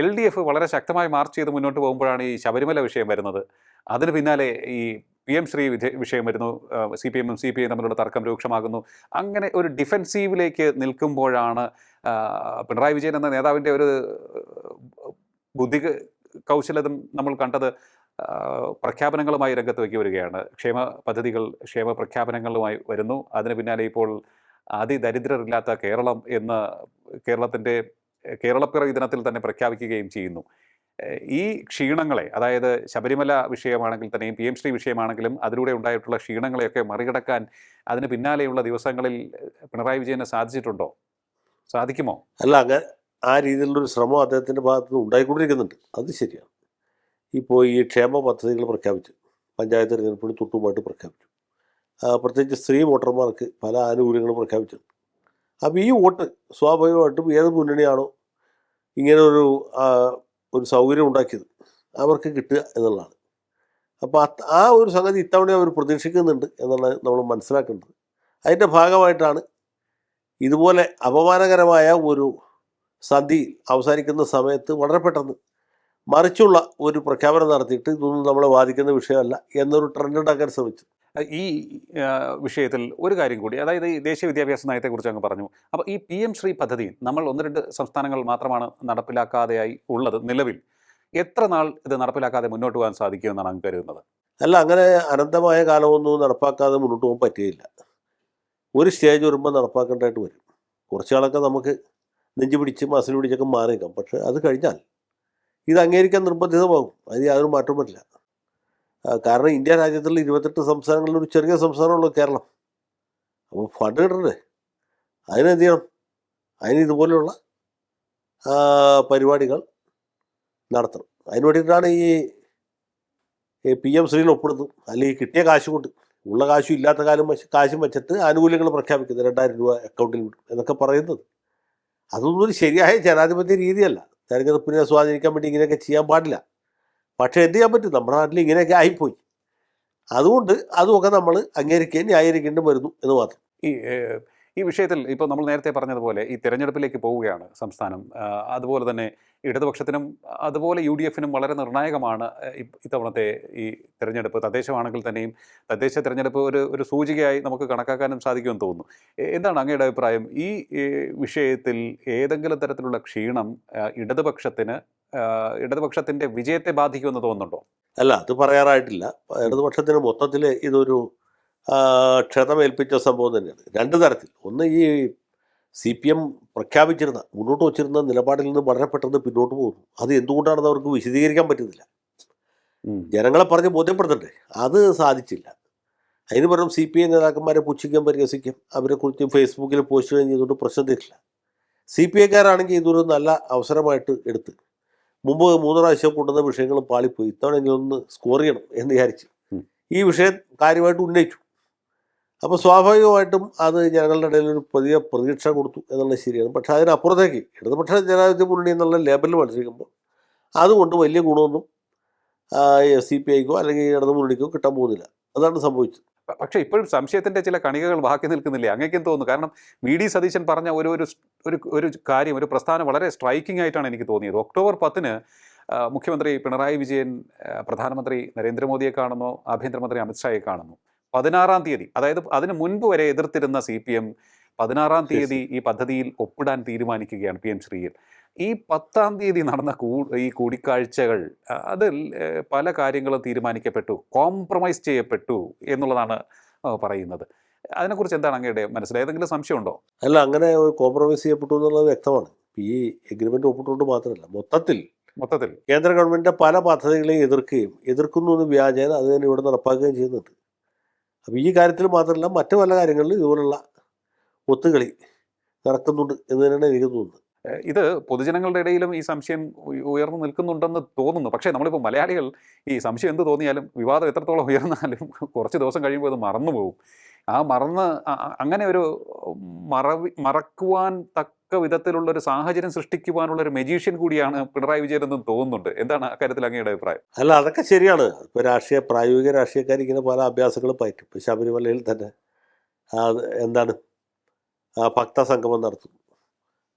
എൽ ഡി എഫ് വളരെ ശക്തമായി മാർച്ച് ചെയ്ത് മുന്നോട്ട് പോകുമ്പോഴാണ് ഈ ശബരിമല വിഷയം വരുന്നത്. അതിന് പിന്നാലെ ഈ പി എം ശ്രീ വിഷയം വരുന്നു. സി പി എമ്മും സി പി ഐ തമ്മിലുള്ള തർക്കം രൂക്ഷമാകുന്നു. അങ്ങനെ ഒരു ഡിഫെൻസീവിലേക്ക് നിൽക്കുമ്പോഴാണ് പിണറായി വിജയൻ എന്ന നേതാവിന്റെ ഒരു ബുദ്ധി കൗശലതും നമ്മൾ കണ്ടത് പ്രഖ്യാപനങ്ങളുമായി രംഗത്ത് വയ്ക്കി വരികയാണ്. ക്ഷേമ പദ്ധതികൾ ക്ഷേമ പ്രഖ്യാപനങ്ങളുമായി വരുന്നു. അതിന് പിന്നാലെ ഇപ്പോൾ അതിദരിദ്രരില്ലാത്ത കേരളം എന്ന് കേരളത്തിന്റെ കേരളപ്പിറവി ദിനത്തിൽ തന്നെ പ്രഖ്യാപിക്കുകയും ചെയ്യുന്നു. ഈ ക്ഷീണങ്ങളെ അതായത് ശബരിമല വിഷയമാണെങ്കിൽ തന്നെയും പി എം ശ്രീ വിഷയമാണെങ്കിലും അതിലൂടെ ഉണ്ടായിട്ടുള്ള ക്ഷീണങ്ങളെയൊക്കെ മറികടക്കാൻ അതിന് പിന്നാലെയുള്ള ദിവസങ്ങളിൽ പിണറായി വിജയന് സാധിച്ചിട്ടുണ്ടോ? സാധിക്കുമോ? അല്ല അങ്ങനെ ആ രീതിയിലുള്ളൊരു ശ്രമം അദ്ദേഹത്തിന്റെ ഭാഗത്ത് നിന്ന് ഉണ്ടായിക്കൊണ്ടിരിക്കുന്നുണ്ട്. അത് ശരിയാണ് ഇപ്പോൾ ഈ ക്ഷേമ പദ്ധതികൾ പ്രഖ്യാപിച്ചു. പഞ്ചായത്ത് തിരഞ്ഞെടുപ്പിന് തൊട്ടുമായിട്ട് പ്രഖ്യാപിച്ചു. പ്രത്യേകിച്ച് സ്ത്രീ വോട്ടർമാർക്ക് പല ആനുകൂല്യങ്ങളും പ്രഖ്യാപിച്ചു അപ്പോൾ ഈ വോട്ട് സ്വാഭാവികമായിട്ടും ഏത് മുന്നണിയാണോ ഇങ്ങനെ ഒരു ഒരു സൗകര്യം ഉണ്ടാക്കിയത് അവർക്ക് കിട്ടുക എന്നുള്ളതാണ്. അപ്പോൾ ആ ഒരു സംഗതി ഇത്തവണ അവർ പ്രതീക്ഷിക്കുന്നുണ്ട് എന്നുള്ളത് നമ്മൾ മനസ്സിലാക്കേണ്ടത്. അതിന്റെ ഭാഗമായിട്ടാണ് ഇതുപോലെ അപമാനകരമായ ഒരു സന്ധി അവസാനിക്കുന്ന സമയത്ത് വളരെ പെട്ടെന്ന് മറിച്ചുള്ള ഒരു പ്രഖ്യാപനം നടത്തിയിട്ട് ഇതൊന്നും നമ്മളെ ബാധിക്കുന്ന വിഷയമല്ല എന്നൊരു ട്രെൻഡ് ഉണ്ടാക്കാൻ ശ്രമിച്ചു. ഈ വിഷയത്തിൽ ഒരു കാര്യം കൂടി അതായത് ഈ ദേശീയ വിദ്യാഭ്യാസ നയത്തെക്കുറിച്ച് അങ്ങ് പറഞ്ഞു. അപ്പോൾ ഈ പി എം ശ്രീ പദ്ധതി നമ്മൾ ഒന്ന് രണ്ട് സംസ്ഥാനങ്ങൾ മാത്രമാണ് നടപ്പിലാക്കാതെയായി ഉള്ളത് നിലവിൽ. എത്ര നാൾ ഇത് നടപ്പിലാക്കാതെ മുന്നോട്ട് പോകാൻ സാധിക്കുമെന്നാണ് അങ്ങ് കരുതുന്നത്? അല്ല അങ്ങനെ അനന്തമായ കാലമൊന്നും നടപ്പാക്കാതെ മുന്നോട്ട് പോകാൻ പറ്റുകയില്ല. ഒരു സ്റ്റേജ് വരുമ്പോൾ നടപ്പാക്കേണ്ടതായിട്ട് വരും. കുറച്ച് നാളൊക്കെ നമുക്ക് നെഞ്ചു പിടിച്ച് മസിൽ പിടിച്ചൊക്കെ മാറിയേക്കാം. പക്ഷേ അത് കഴിഞ്ഞാൽ ഇത് അംഗീകരിക്കാൻ നിർബന്ധിതമാകും. അതിന് യാതൊരു മാറ്റവും പറ്റില്ല കാരണം ഇന്ത്യ രാജ്യത്തുള്ള ഇരുപത്തെട്ട് സംസ്ഥാനങ്ങളിൽ ഒരു ചെറിയ സംസ്ഥാനമുള്ളൂ കേരളം. അപ്പോൾ ഫണ്ട് കിട്ടണ്ടേ അതിനെന്ത് ചെയ്യണം? അതിന് ഇതുപോലെയുള്ള പരിപാടികൾ നടത്തണം. അതിന് വേണ്ടിയിട്ടാണ് ഈ പി എം ശ്രീയിൽ ഒപ്പിടുന്നത്. അല്ലെങ്കിൽ കിട്ടിയ കാശ് കൊണ്ട്. ഉള്ള കാശും ഇല്ലാത്ത കാലം കാശും വെച്ചിട്ട് ആനുകൂല്യങ്ങൾ പ്രഖ്യാപിക്കുന്നത് രണ്ടായിരം രൂപ അക്കൗണ്ടിൽ വിടും എന്നൊക്കെ പറയുന്നത്. അതൊന്നും ഒരു ശരിയായ ജനാധിപത്യ രീതിയല്ല. തെരഞ്ഞെടുപ്പിനെ സ്വാധീനിക്കാൻ വേണ്ടി ഇങ്ങനെയൊക്കെ ചെയ്യാൻ പാടില്ല. പക്ഷേ എന്ത് ചെയ്യാൻ പറ്റും? നമ്മുടെ നാട്ടിൽ ഇങ്ങനെയൊക്കെ ആയിപ്പോയി. അതുകൊണ്ട് അതുമൊക്കെ നമ്മൾ അംഗീകരിക്കുകയും ന്യായീകരിക്കേണ്ടി വരുന്നു എന്ന് മാത്രം. ഈ ഈ വിഷയത്തിൽ ഇപ്പോൾ നമ്മൾ നേരത്തെ പറഞ്ഞതുപോലെ ഈ തിരഞ്ഞെടുപ്പിലേക്ക് പോവുകയാണ് സംസ്ഥാനം. അതുപോലെ തന്നെ ഇടതുപക്ഷത്തിനും അതുപോലെ യു ഡി എഫിനും വളരെ നിർണായകമാണ് ഇത്തവണത്തെ ഈ തിരഞ്ഞെടുപ്പ്. തദ്ദേശമാണെങ്കിൽ തന്നെയും തദ്ദേശ തിരഞ്ഞെടുപ്പ് ഒരു ഒരു സൂചികയായി നമുക്ക് കണക്കാക്കാനും സാധിക്കുമെന്ന് തോന്നുന്നു. എന്താണ് അങ്ങയുടെ അഭിപ്രായം? ഈ വിഷയത്തിൽ ഏതെങ്കിലും തരത്തിലുള്ള ക്ഷീണം ഇടതുപക്ഷത്തിന് ഇടതുപക്ഷത്തിന്റെ വിജയത്തെ ബാധിക്കുമെന്ന് തോന്നുന്നുണ്ടോ? അല്ല അത് പറയാറായിട്ടില്ല. ഇടതുപക്ഷത്തിന് മൊത്തത്തിൽ ഇതൊരു ക്ഷതമേൽപ്പിച്ച സംഭവം തന്നെയാണ്. രണ്ട് തരത്തിൽ. ഒന്ന് ഈ സി പി എം പ്രഖ്യാപിച്ചിരുന്ന മുന്നോട്ട് വച്ചിരുന്ന നിലപാടിൽ നിന്ന് വളരെ പെട്ടെന്ന് പിന്നോട്ട് പോകുന്നു. അത് എന്തുകൊണ്ടാണെന്ന് അവർക്ക് വിശദീകരിക്കാൻ പറ്റുന്നില്ല. ജനങ്ങളെ പറഞ്ഞ് ബോധ്യപ്പെടുത്തണ്ടേ? അത് സാധിച്ചില്ല. അതിന് പകരം സി പി ഐ നേതാക്കന്മാരെ പുച്ഛിക്കാൻ പരിഹസിക്കും. അവരെക്കുറിച്ച് ഫേസ്ബുക്കിൽ പോസ്റ്റ് ചെയ്തുകൊണ്ട് പ്രശ്നം തീരില്ല. സി പി ഐക്കാരാണെങ്കിൽ ഇതൊരു നല്ല അവസരമായിട്ട് എടുത്ത്. മുമ്പ് മൂന്ന് പ്രാവശ്യം കൊണ്ടുവന്ന വിഷയങ്ങൾ പാളിപ്പോയി. ഇത്തവണ ഒന്ന് സ്കോർ ചെയ്യണം എന്ന് വിചാരിച്ച്. ഈ വിഷയം കാര്യമായിട്ട് ഉന്നയിച്ചു. അപ്പോൾ സ്വാഭാവികമായിട്ടും അത് ജനങ്ങളുടെ ഇടയിൽ ഒരു പുതിയ പ്രതീക്ഷ കൊടുത്തു എന്നുള്ളത് ശരിയാണ്. പക്ഷേ അതിനപ്പുറത്തേക്ക് ഇടതുപക്ഷ ജനാധിപത്യ മുന്നണി എന്നുള്ള ലേബലിൽ മത്സരിക്കുമ്പോൾ അതുകൊണ്ട് വലിയ ഗുണമൊന്നും സി പി ഐക്കോ അല്ലെങ്കിൽ ഇടതു മുന്നണിക്കോ കിട്ടാൻ പോകുന്നില്ല. അതാണ് സംഭവിച്ചത്. പക്ഷേ ഇപ്പോഴും സംശയത്തിന്റെ ചില കണികകൾ ബാക്കി നിൽക്കുന്നില്ലേ? അങ്ങേക്കും തോന്നുന്നു. കാരണം വി ഡി സതീശൻ പറഞ്ഞ ഒരു ഒരു ഒരു കാര്യം ഒരു പ്രസ്ഥാനം വളരെ സ്ട്രൈക്കിംഗ് ആയിട്ടാണ് എനിക്ക് തോന്നിയത്. ഒക്ടോബർ പത്തിന് മുഖ്യമന്ത്രി പിണറായി വിജയൻ പ്രധാനമന്ത്രി നരേന്ദ്രമോദിയെ കാണുന്നു ആഭ്യന്തരമന്ത്രി അമിത്ഷായെ കാണുന്നു. പതിനാറാം തീയതി അതായത് അതിന് മുൻപ് വരെ എതിർത്തിരുന്ന സി പി എം പതിനാറാം തീയതി ഈ പദ്ധതിയിൽ ഒപ്പിടാൻ തീരുമാനിക്കുകയാണ് പി എം ശ്രീയിൽ. ഈ പത്താം തീയതി നടന്ന കൂ ഈ കൂടിക്കാഴ്ചകൾ അതിൽ പല കാര്യങ്ങളും തീരുമാനിക്കപ്പെട്ടു കോംപ്രമൈസ് ചെയ്യപ്പെട്ടു എന്നുള്ളതാണ് പറയുന്നത്. അതിനെക്കുറിച്ച് എന്താണ് അങ്ങയുടെ മനസ്സിൽ? ഏതെങ്കിലും സംശയമുണ്ടോ അല്ല അങ്ങനെ കോംപ്രമൈസ് ചെയ്യപ്പെട്ടു എന്നുള്ളത് വ്യക്തമാണ്. ഈ എഗ്രിമെന്റ് ഒപ്പിട്ടുകൊണ്ട് മാത്രമല്ല മൊത്തത്തിൽ മൊത്തത്തിൽ. കേന്ദ്ര ഗവൺമെന്റിന്റെ പല പദ്ധതികളെയും എതിർക്കുകയും എതിർക്കുന്നു എന്ന് വ്യാജേന അത് തന്നെ ഇവിടെ നടപ്പാക്കുകയും ചെയ്യുന്നുണ്ട്. അപ്പോൾ ഈ കാര്യത്തിൽ മാത്രമല്ല മറ്റു പല കാര്യങ്ങളിലും ഇതുപോലുള്ള ഒത്തുകളി നടക്കുന്നുണ്ട് എന്ന് തന്നെയാണ് എനിക്ക് തോന്നുന്നത്. ഇത് പൊതുജനങ്ങളുടെ ഇടയിലും ഈ സംശയം ഉയർന്നു നിൽക്കുന്നുണ്ടെന്ന് തോന്നുന്നു. പക്ഷേ നമ്മളിപ്പോൾ മലയാളികൾ ഈ സംശയം എന്ത് തോന്നിയാലും വിവാദം എത്രത്തോളം ഉയർന്നാലും കുറച്ച് ദിവസം കഴിയുമ്പോൾ അത് മറന്നു പോകും. ആ മറന്ന് അങ്ങനെ ഒരു മറവി മറക്കുവാൻ തക്ക വിധത്തിലുള്ള ഒരു സാഹചര്യം സൃഷ്ടിക്കുവാനുള്ള ഒരു മെജീഷ്യൻ കൂടിയാണ് പിണറായി വിജയൻ എന്ന് തോന്നുന്നുണ്ട്. എന്താണ് അക്കാര്യത്തിൽ അങ്ങയുടെ അഭിപ്രായം? അല്ല അതൊക്കെ ശരിയാണ്. ഇപ്പോൾ രാഷ്ട്രീയ പ്രായോഗിക രാഷ്ട്രീയക്കാർ പല അഭ്യാസങ്ങളും പറ്റും. ഇപ്പോൾ ശബരിമലയിൽ തന്നെ എന്താണ്? ആ ഭക്തസംഗമം നടത്തും.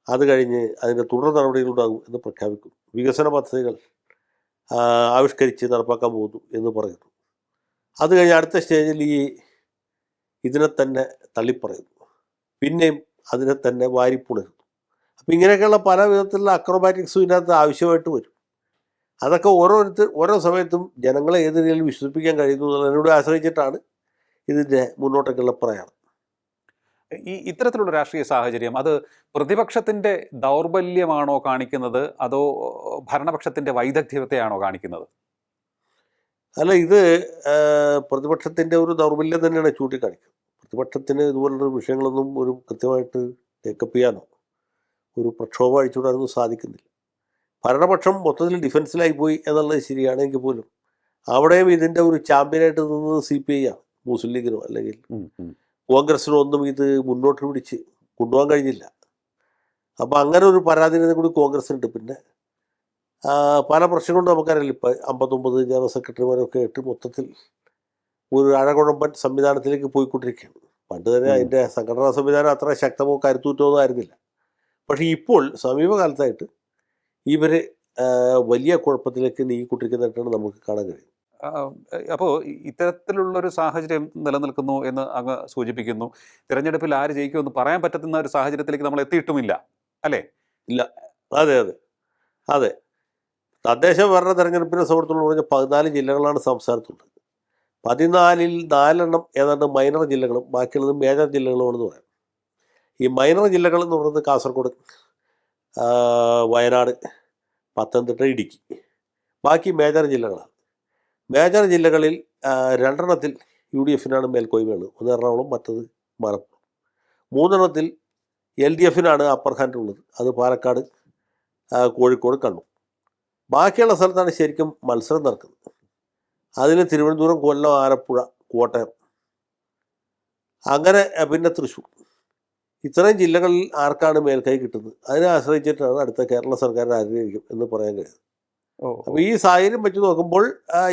അത് കഴിഞ്ഞ് അതിന്റെ തുടർ നടപടികളുണ്ടാകും എന്ന് പ്രഖ്യാപിക്കും. വികസന പദ്ധതികൾ ആവിഷ്കരിച്ച് നടപ്പാക്കാൻ പോകുന്നു എന്ന് പറയുന്നു. അത് കഴിഞ്ഞ് അടുത്ത സ്റ്റേജിൽ ഈ ഇതിനെ തന്നെ തള്ളിപ്പറയുന്നു. പിന്നെയും അതിനെ തന്നെ വാരിപ്പുണരുന്നു. അപ്പം ഇങ്ങനെയൊക്കെയുള്ള പല വിധത്തിലുള്ള അക്രോബാറ്റിക്സും ഇതിനകത്ത് ആവശ്യമായിട്ട് വരും. അതൊക്കെ ഓരോരുത്തർ ഓരോ സമയത്തും ജനങ്ങളെ ഏത് രീതിയിൽ വിശ്വസിപ്പിക്കാൻ കഴിയുന്നു എന്നുള്ളതിനോട് ആശ്രയിച്ചിട്ടാണ് ഇതിന്റെ മുന്നോട്ടേക്കുള്ള പ്രയാണം. ഈ ഇത്തരത്തിലുള്ള രാഷ്ട്രീയ സാഹചര്യം അത് പ്രതിപക്ഷത്തിന്റെ ദൗർബല്യമാണോ കാണിക്കുന്നത്? അതോ ഭരണപക്ഷത്തിന്റെ വൈദഗ്ധ്യത്തെയാണോ കാണിക്കുന്നത്? അല്ല ഇത് പ്രതിപക്ഷത്തിന്റെ പ്രതിപക്ഷത്തിന്റെ ഒരു ദൗർബല്യം തന്നെയാണ് ചൂണ്ടിക്കാണിക്കുന്നത്. പ്രതിപക്ഷത്തിന് ഇതുപോലുള്ള വിഷയങ്ങളൊന്നും ഒരു കൃത്യമായിട്ട് ടേക്കപ്പ് ചെയ്യാനോ ഒരു പ്രക്ഷോഭം അഴിച്ചുവിടാനൊന്നും സാധിക്കുന്നില്ല. ഭരണപക്ഷം മൊത്തത്തിൽ ഡിഫൻസിലായി പോയി എന്നുള്ളത് ശരിയാണെങ്കിൽ പോലും അവിടെയും ഇതിന്റെ ഒരു ചാമ്പ്യനായിട്ട് നിന്നത് സി പി ഐ ആണ് മുസ്ലിം ലീഗിനോ അല്ലെങ്കിൽ ഒന്നും ഇത് മുന്നോട്ട് പിടിച്ച് കൊണ്ടുപോകാൻ കഴിഞ്ഞില്ല. അപ്പോൾ അങ്ങനെ ഒരു പരാധീനത കൂടി കോൺഗ്രസ്സിനുണ്ട് പിന്നെ പല പ്രശ്നങ്ങളും നമുക്കറിയില്ല. ഇപ്പം അമ്പത്തൊമ്പത് ജനറൽ സെക്രട്ടറിമാരൊക്കെ ആയിട്ട് മൊത്തത്തിൽ ഒരു അഴകുഴമ്പൻ സംവിധാനത്തിലേക്ക് പോയിക്കൊണ്ടിരിക്കുകയാണ്. പണ്ട് തന്നെ. അതിന്റെ സംഘടനാ സംവിധാനം അത്ര ശക്തമോ കരുത്തൂറ്റോ ഒന്നും ആയിരുന്നില്ല. പക്ഷേ ഇപ്പോൾ സമീപകാലത്തായിട്ട് ഇവർ വലിയ കുഴപ്പത്തിലേക്ക് നീങ്ങിക്കൊണ്ടിരിക്കുന്നതായിട്ടാണ് നമുക്ക് കാണാൻ കഴിയും ആ, അപ്പോൾ ഇത്തരത്തിലുള്ളൊരു സാഹചര്യം നിലനിൽക്കുന്നു എന്ന് അങ്ങ് സൂചിപ്പിക്കുന്നു. തിരഞ്ഞെടുപ്പിൽ ആര് ജയിക്കുമെന്ന് പറയാൻ പറ്റുന്ന ഒരു സാഹചര്യത്തിലേക്ക് നമ്മൾ എത്തിയിട്ടുമില്ല അല്ലേ? അതെ അതെ. അതെ. തദ്ദേശ ഭരണ തെരഞ്ഞെടുപ്പിനെ സംബന്ധിച്ചുള്ള പറഞ്ഞ പതിനാല് ജില്ലകളാണ് സംസ്ഥാനത്തുള്ളത്. പതിനാലിൽ നാലെണ്ണം ഏതാണ്ട് മൈനർ ജില്ലകളും ബാക്കിയുള്ളത് മേജർ ജില്ലകളുമാണെന്ന് പറയാം. ഈ മൈനർ ജില്ലകൾ എന്ന് പറയുന്നത് കാസർഗോഡ് വയനാട് പത്തനംതിട്ട ഇടുക്കി. ബാക്കി മേജർ ജില്ലകളാണ്. മേജർ ജില്ലകളിൽ രണ്ടെണ്ണത്തിൽ യു ഡി എഫിനാണ് മേൽക്കോയ്മയാണ്. ഒന്ന് എറണാകുളം മറ്റത് മലപ്പുറം. മൂന്നെണ്ണത്തിൽ എൽ ഡി എഫിനാണ് അപ്പർ ഹാൻഡ് ഉള്ളത്. അത് പാലക്കാട് കോഴിക്കോട് കണ്ണൂർ. ബാക്കിയുള്ള സ്ഥലത്താണ് ശരിക്കും മത്സരം നടക്കുന്നത്. അതിൽ തിരുവനന്തപുരം കൊല്ലം ആലപ്പുഴ കോട്ടയം. അങ്ങനെ പിന്നെ തൃശ്ശൂർ. ഇത്രയും ജില്ലകളിൽ ആർക്കാണ് മേൽക്കൈ കിട്ടുന്നത്? അതിനെ ആശ്രയിച്ചിട്ടാണ് അടുത്ത കേരള സർക്കാർ ആഗ്രഹിക്കും എന്ന് പറയാൻ കഴിയും. ഓ അപ്പോൾ ഈ സാഹചര്യം വെച്ച് നോക്കുമ്പോൾ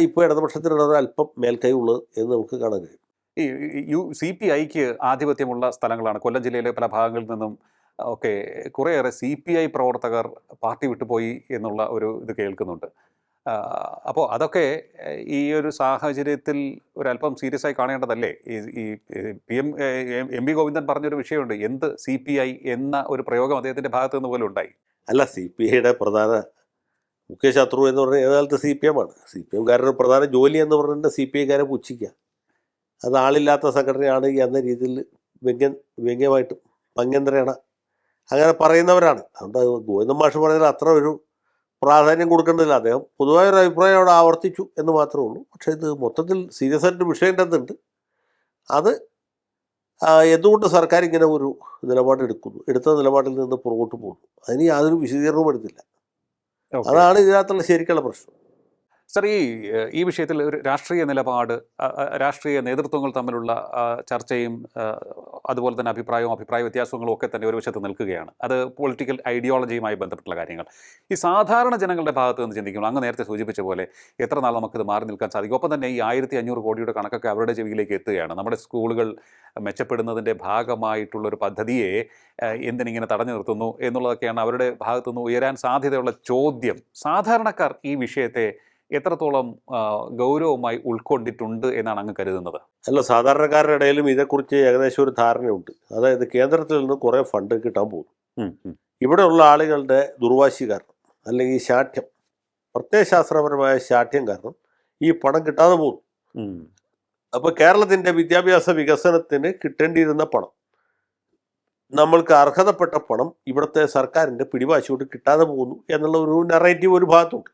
ഇപ്പോൾ ഇടതുപക്ഷത്തിനുള്ള അല്പം മേൽക്കൈ ഉള്ളത് എന്ന് നമുക്ക് കാണാൻ കഴിയും. ഈ യു സി പി ഐക്ക് ആധിപത്യമുള്ള സ്ഥലങ്ങളാണ്. കൊല്ലം ജില്ലയിലെ പല ഭാഗങ്ങളിൽ നിന്നും ഒക്കെ കുറേയേറെ സി പി ഐ പ്രവർത്തകർ പാർട്ടി വിട്ടുപോയി എന്നുള്ള ഒരു ഇത് കേൾക്കുന്നുണ്ട്. അപ്പോൾ അതൊക്കെ ഈ ഒരു സാഹചര്യത്തിൽ ഒരല്പം സീരിയസ് ആയി കാണേണ്ടതല്ലേ? ഈ ഈ P M M V Govindan പറഞ്ഞൊരു വിഷയമുണ്ട്. എന്ത് സി പി ഐ എന്ന ഒരു പ്രയോഗം അദ്ദേഹത്തിന്റെ ഭാഗത്ത് നിന്ന് പോലും ഉണ്ടായി? അല്ല സി പി ഐയുടെ പ്രധാന മുഖ്യ ശത്രു എന്ന് പറഞ്ഞാൽ ഏതാലത്ത് സി പി എം ആണ്? സി പി എംകാരുടെ പ്രധാന ജോലി എന്ന് പറഞ്ഞിട്ട് സി പി ഐക്കാരെ പുച്ഛിക്കുക. അത് ആളില്ലാത്ത സംഘടനയാണ് എന്ന രീതിയിൽ വ്യംഗ്യ വ്യംഗ്യമായിട്ടും പങ്കേന്ദ്രയാണ് അങ്ങനെ പറയുന്നവരാണ്. അതുകൊണ്ട് ഗോവിന്ദൻ മാഷ് പറഞ്ഞതിൽ അത്ര ഒരു പ്രാധാന്യം കൊടുക്കേണ്ടതില്ല. അദ്ദേഹം പൊതുവായ ഒരു അഭിപ്രായം അവിടെ ആവർത്തിച്ചു എന്ന് മാത്രമേ ഉള്ളൂ. പക്ഷേ ഇത് മൊത്തത്തിൽ സീരിയസ് ആയിട്ട് വിഷയം ഉണ്ടെന്നുണ്ട് അത് എന്തുകൊണ്ട് സർക്കാർ ഇങ്ങനെ ഒരു നിലപാട് എടുക്കുന്നു എടുത്ത നിലപാടിൽ നിന്ന് പുറകോട്ട് പോകുന്നു? അതിന് യാതൊരു വിശദീകരണവും എടുത്തില്ല. അതാണ് ഇതിനകത്തുള്ള ശരിക്കുള്ള പ്രശ്നം. സർ ഈ ഈ വിഷയത്തിൽ ഒരു രാഷ്ട്രീയ നിലപാട് രാഷ്ട്രീയ നേതൃത്വങ്ങൾ തമ്മിലുള്ള ചർച്ചയും അതുപോലെ തന്നെ അഭിപ്രായവും അഭിപ്രായ വ്യത്യാസങ്ങളും ഒക്കെ തന്നെ ഒരു വശത്ത് നിൽക്കുകയാണ്. അത് പൊളിറ്റിക്കൽ ഐഡിയോളജിയുമായി ബന്ധപ്പെട്ടുള്ള കാര്യങ്ങൾ. ഈ സാധാരണ ജനങ്ങളുടെ ഭാഗത്ത് നിന്ന് ചിന്തിക്കുമ്പോൾ അങ്ങ് നേരത്തെ സൂചിപ്പിച്ച പോലെ എത്ര നാൾ നമുക്കിത് മാറി നിൽക്കാൻ സാധിക്കും? ഒപ്പം തന്നെ ഈ ആയിരത്തി അഞ്ഞൂറ് കോടിയുടെ കണക്കൊക്കെ അവരുടെ ചെവിയിലേക്ക് എത്തുകയാണ്. നമ്മുടെ സ്കൂളുകൾ മെച്ചപ്പെടുന്നതിന്റെ ഭാഗമായിട്ടുള്ളൊരു പദ്ധതിയെ എന്തിനിങ്ങനെ തടഞ്ഞു നിർത്തുന്നു എന്നുള്ളതൊക്കെയാണ് അവരുടെ ഭാഗത്തുനിന്ന് ഉയരാൻ സാധ്യതയുള്ള ചോദ്യം. സാധാരണക്കാർ ഈ വിഷയത്തെ എത്രത്തോളം ഗൗരവമായി ഉൾക്കൊണ്ടിട്ടുണ്ട് എന്നാണ് അങ്ങ് കരുതുന്നത്? അല്ല സാധാരണക്കാരുടെ ഇടയിലും ഇതേക്കുറിച്ച് ഏകദേശം ഒരു ധാരണയുണ്ട്. അതായത് കേന്ദ്രത്തിൽ നിന്ന് കുറേ ഫണ്ട് കിട്ടാൻ പോകും ഇവിടെയുള്ള ആളുകളുടെ ദുർവാശി കാരണം അല്ലെങ്കിൽ ശാഠ്യം പ്രത്യയശാസ്ത്രപരമായ ശാഠ്യം കാരണം ഈ പണം കിട്ടാതെ പോകും അപ്പോൾ കേരളത്തിന്റെ വിദ്യാഭ്യാസ വികസനത്തിന് കിട്ടേണ്ടിയിരുന്ന പണം നമ്മൾക്ക് അർഹതപ്പെട്ട പണം ഇവിടുത്തെ സർക്കാരിന്റെ പിടിവാശിയോട് കിട്ടാതെ പോകുന്നു എന്നുള്ള ഒരു നെറേറ്റീവ് ഒരു ഭാഗത്തുണ്ട്.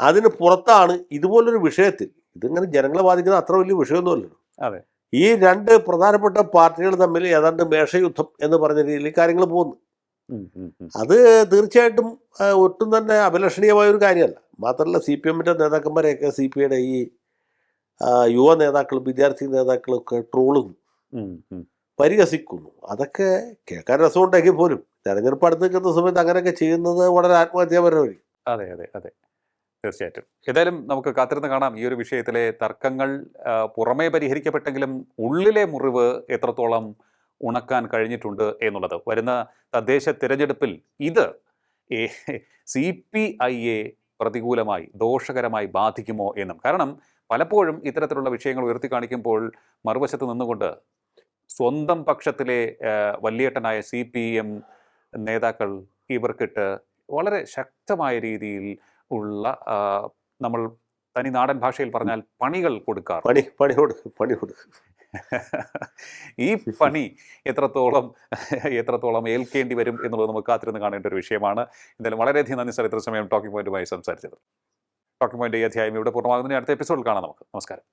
അതിന് പുറത്താണ് ഇതുപോലൊരു വിഷയത്തിൽ ഇതിങ്ങനെ ജനങ്ങളെ ബാധിക്കുന്ന അത്ര വലിയ വിഷയമൊന്നുമല്ലല്ലോ അതെ. ഈ രണ്ട് പ്രധാനപ്പെട്ട പാർട്ടികൾ തമ്മിൽ ഏതാണ്ട് മേഷയുദ്ധം എന്ന് പറഞ്ഞ രീതിയിൽ കാര്യങ്ങൾ പോകുന്നു. അത് തീർച്ചയായിട്ടും ഒട്ടും തന്നെ അഭിലഷണീയമായ ഒരു കാര്യമല്ല. മാത്രമല്ല സി പി എമ്മിന്റെ നേതാക്കന്മാരെയൊക്കെ സി പി ഐയുടെ ഈ യുവ നേതാക്കളും വിദ്യാർത്ഥി നേതാക്കളും ഒക്കെ ട്രോളും ഉം, ഉം. പരിഹസിക്കുന്നു. അതൊക്കെ കേൾക്കാൻ രസമുണ്ടെങ്കിൽ പോലും തെരഞ്ഞെടുപ്പ് അടുത്ത് നിൽക്കുന്ന സമയത്ത് അങ്ങനെയൊക്കെ ചെയ്യുന്നത് വളരെ ആത്മഹത്യാപരമായിരിക്കും. അതെ അതെ അതെ. തീർച്ചയായിട്ടും. ഏതായാലും നമുക്ക് കാത്തിരുന്ന് കാണാം ഈ ഒരു വിഷയത്തിലെ തർക്കങ്ങൾ പുറമേ പരിഹരിക്കപ്പെട്ടെങ്കിലും ഉള്ളിലെ മുറിവ് എത്രത്തോളം ഉണക്കാൻ കഴിഞ്ഞിട്ടുണ്ട് എന്നുള്ളത്. വരുന്ന തദ്ദേശ തിരഞ്ഞെടുപ്പിൽ ഇത് സി പി ഐയെ പ്രതികൂലമായി ദോഷകരമായി ബാധിക്കുമോ എന്നും. കാരണം പലപ്പോഴും ഇത്തരത്തിലുള്ള വിഷയങ്ങൾ ഉയർത്തി കാണിക്കുമ്പോൾ മറുവശത്ത് നിന്നുകൊണ്ട് സ്വന്തം പക്ഷത്തിലെ വല്യേട്ടനായ സി പി എം നേതാക്കൾ ഇവർക്കിട്ട് വളരെ ശക്തമായ രീതിയിൽ ഉള്ള നമ്മൾ തനി നാടൻ ഭാഷയിൽ പറഞ്ഞാൽ പണികൾ കൊടുക്കാറ് പണി പണി കൊടുക്കും പണി കൊടുക്കും. ഈ പണി എത്രത്തോളം എത്രത്തോളം ഏൽക്കേണ്ടി വരും എന്നുള്ളത് നമുക്ക് കാത്തിരുന്ന് കാണേണ്ട ഒരു വിഷയമാണ്. എന്തായാലും വളരെയധികം നന്ദി സാർ. ഇത്ര സമയം ടോക്കിംഗ് പോയിന്റുമായി സംസാരിച്ചത് ടോക്കിംഗ് പോയിന്റ് ഈ അധ്യായം ഇവിടെ പൂർണമാകുന്നതിന് അടുത്ത എപ്പിസോഡിൽ കാണാം നമുക്ക്. നമസ്കാരം.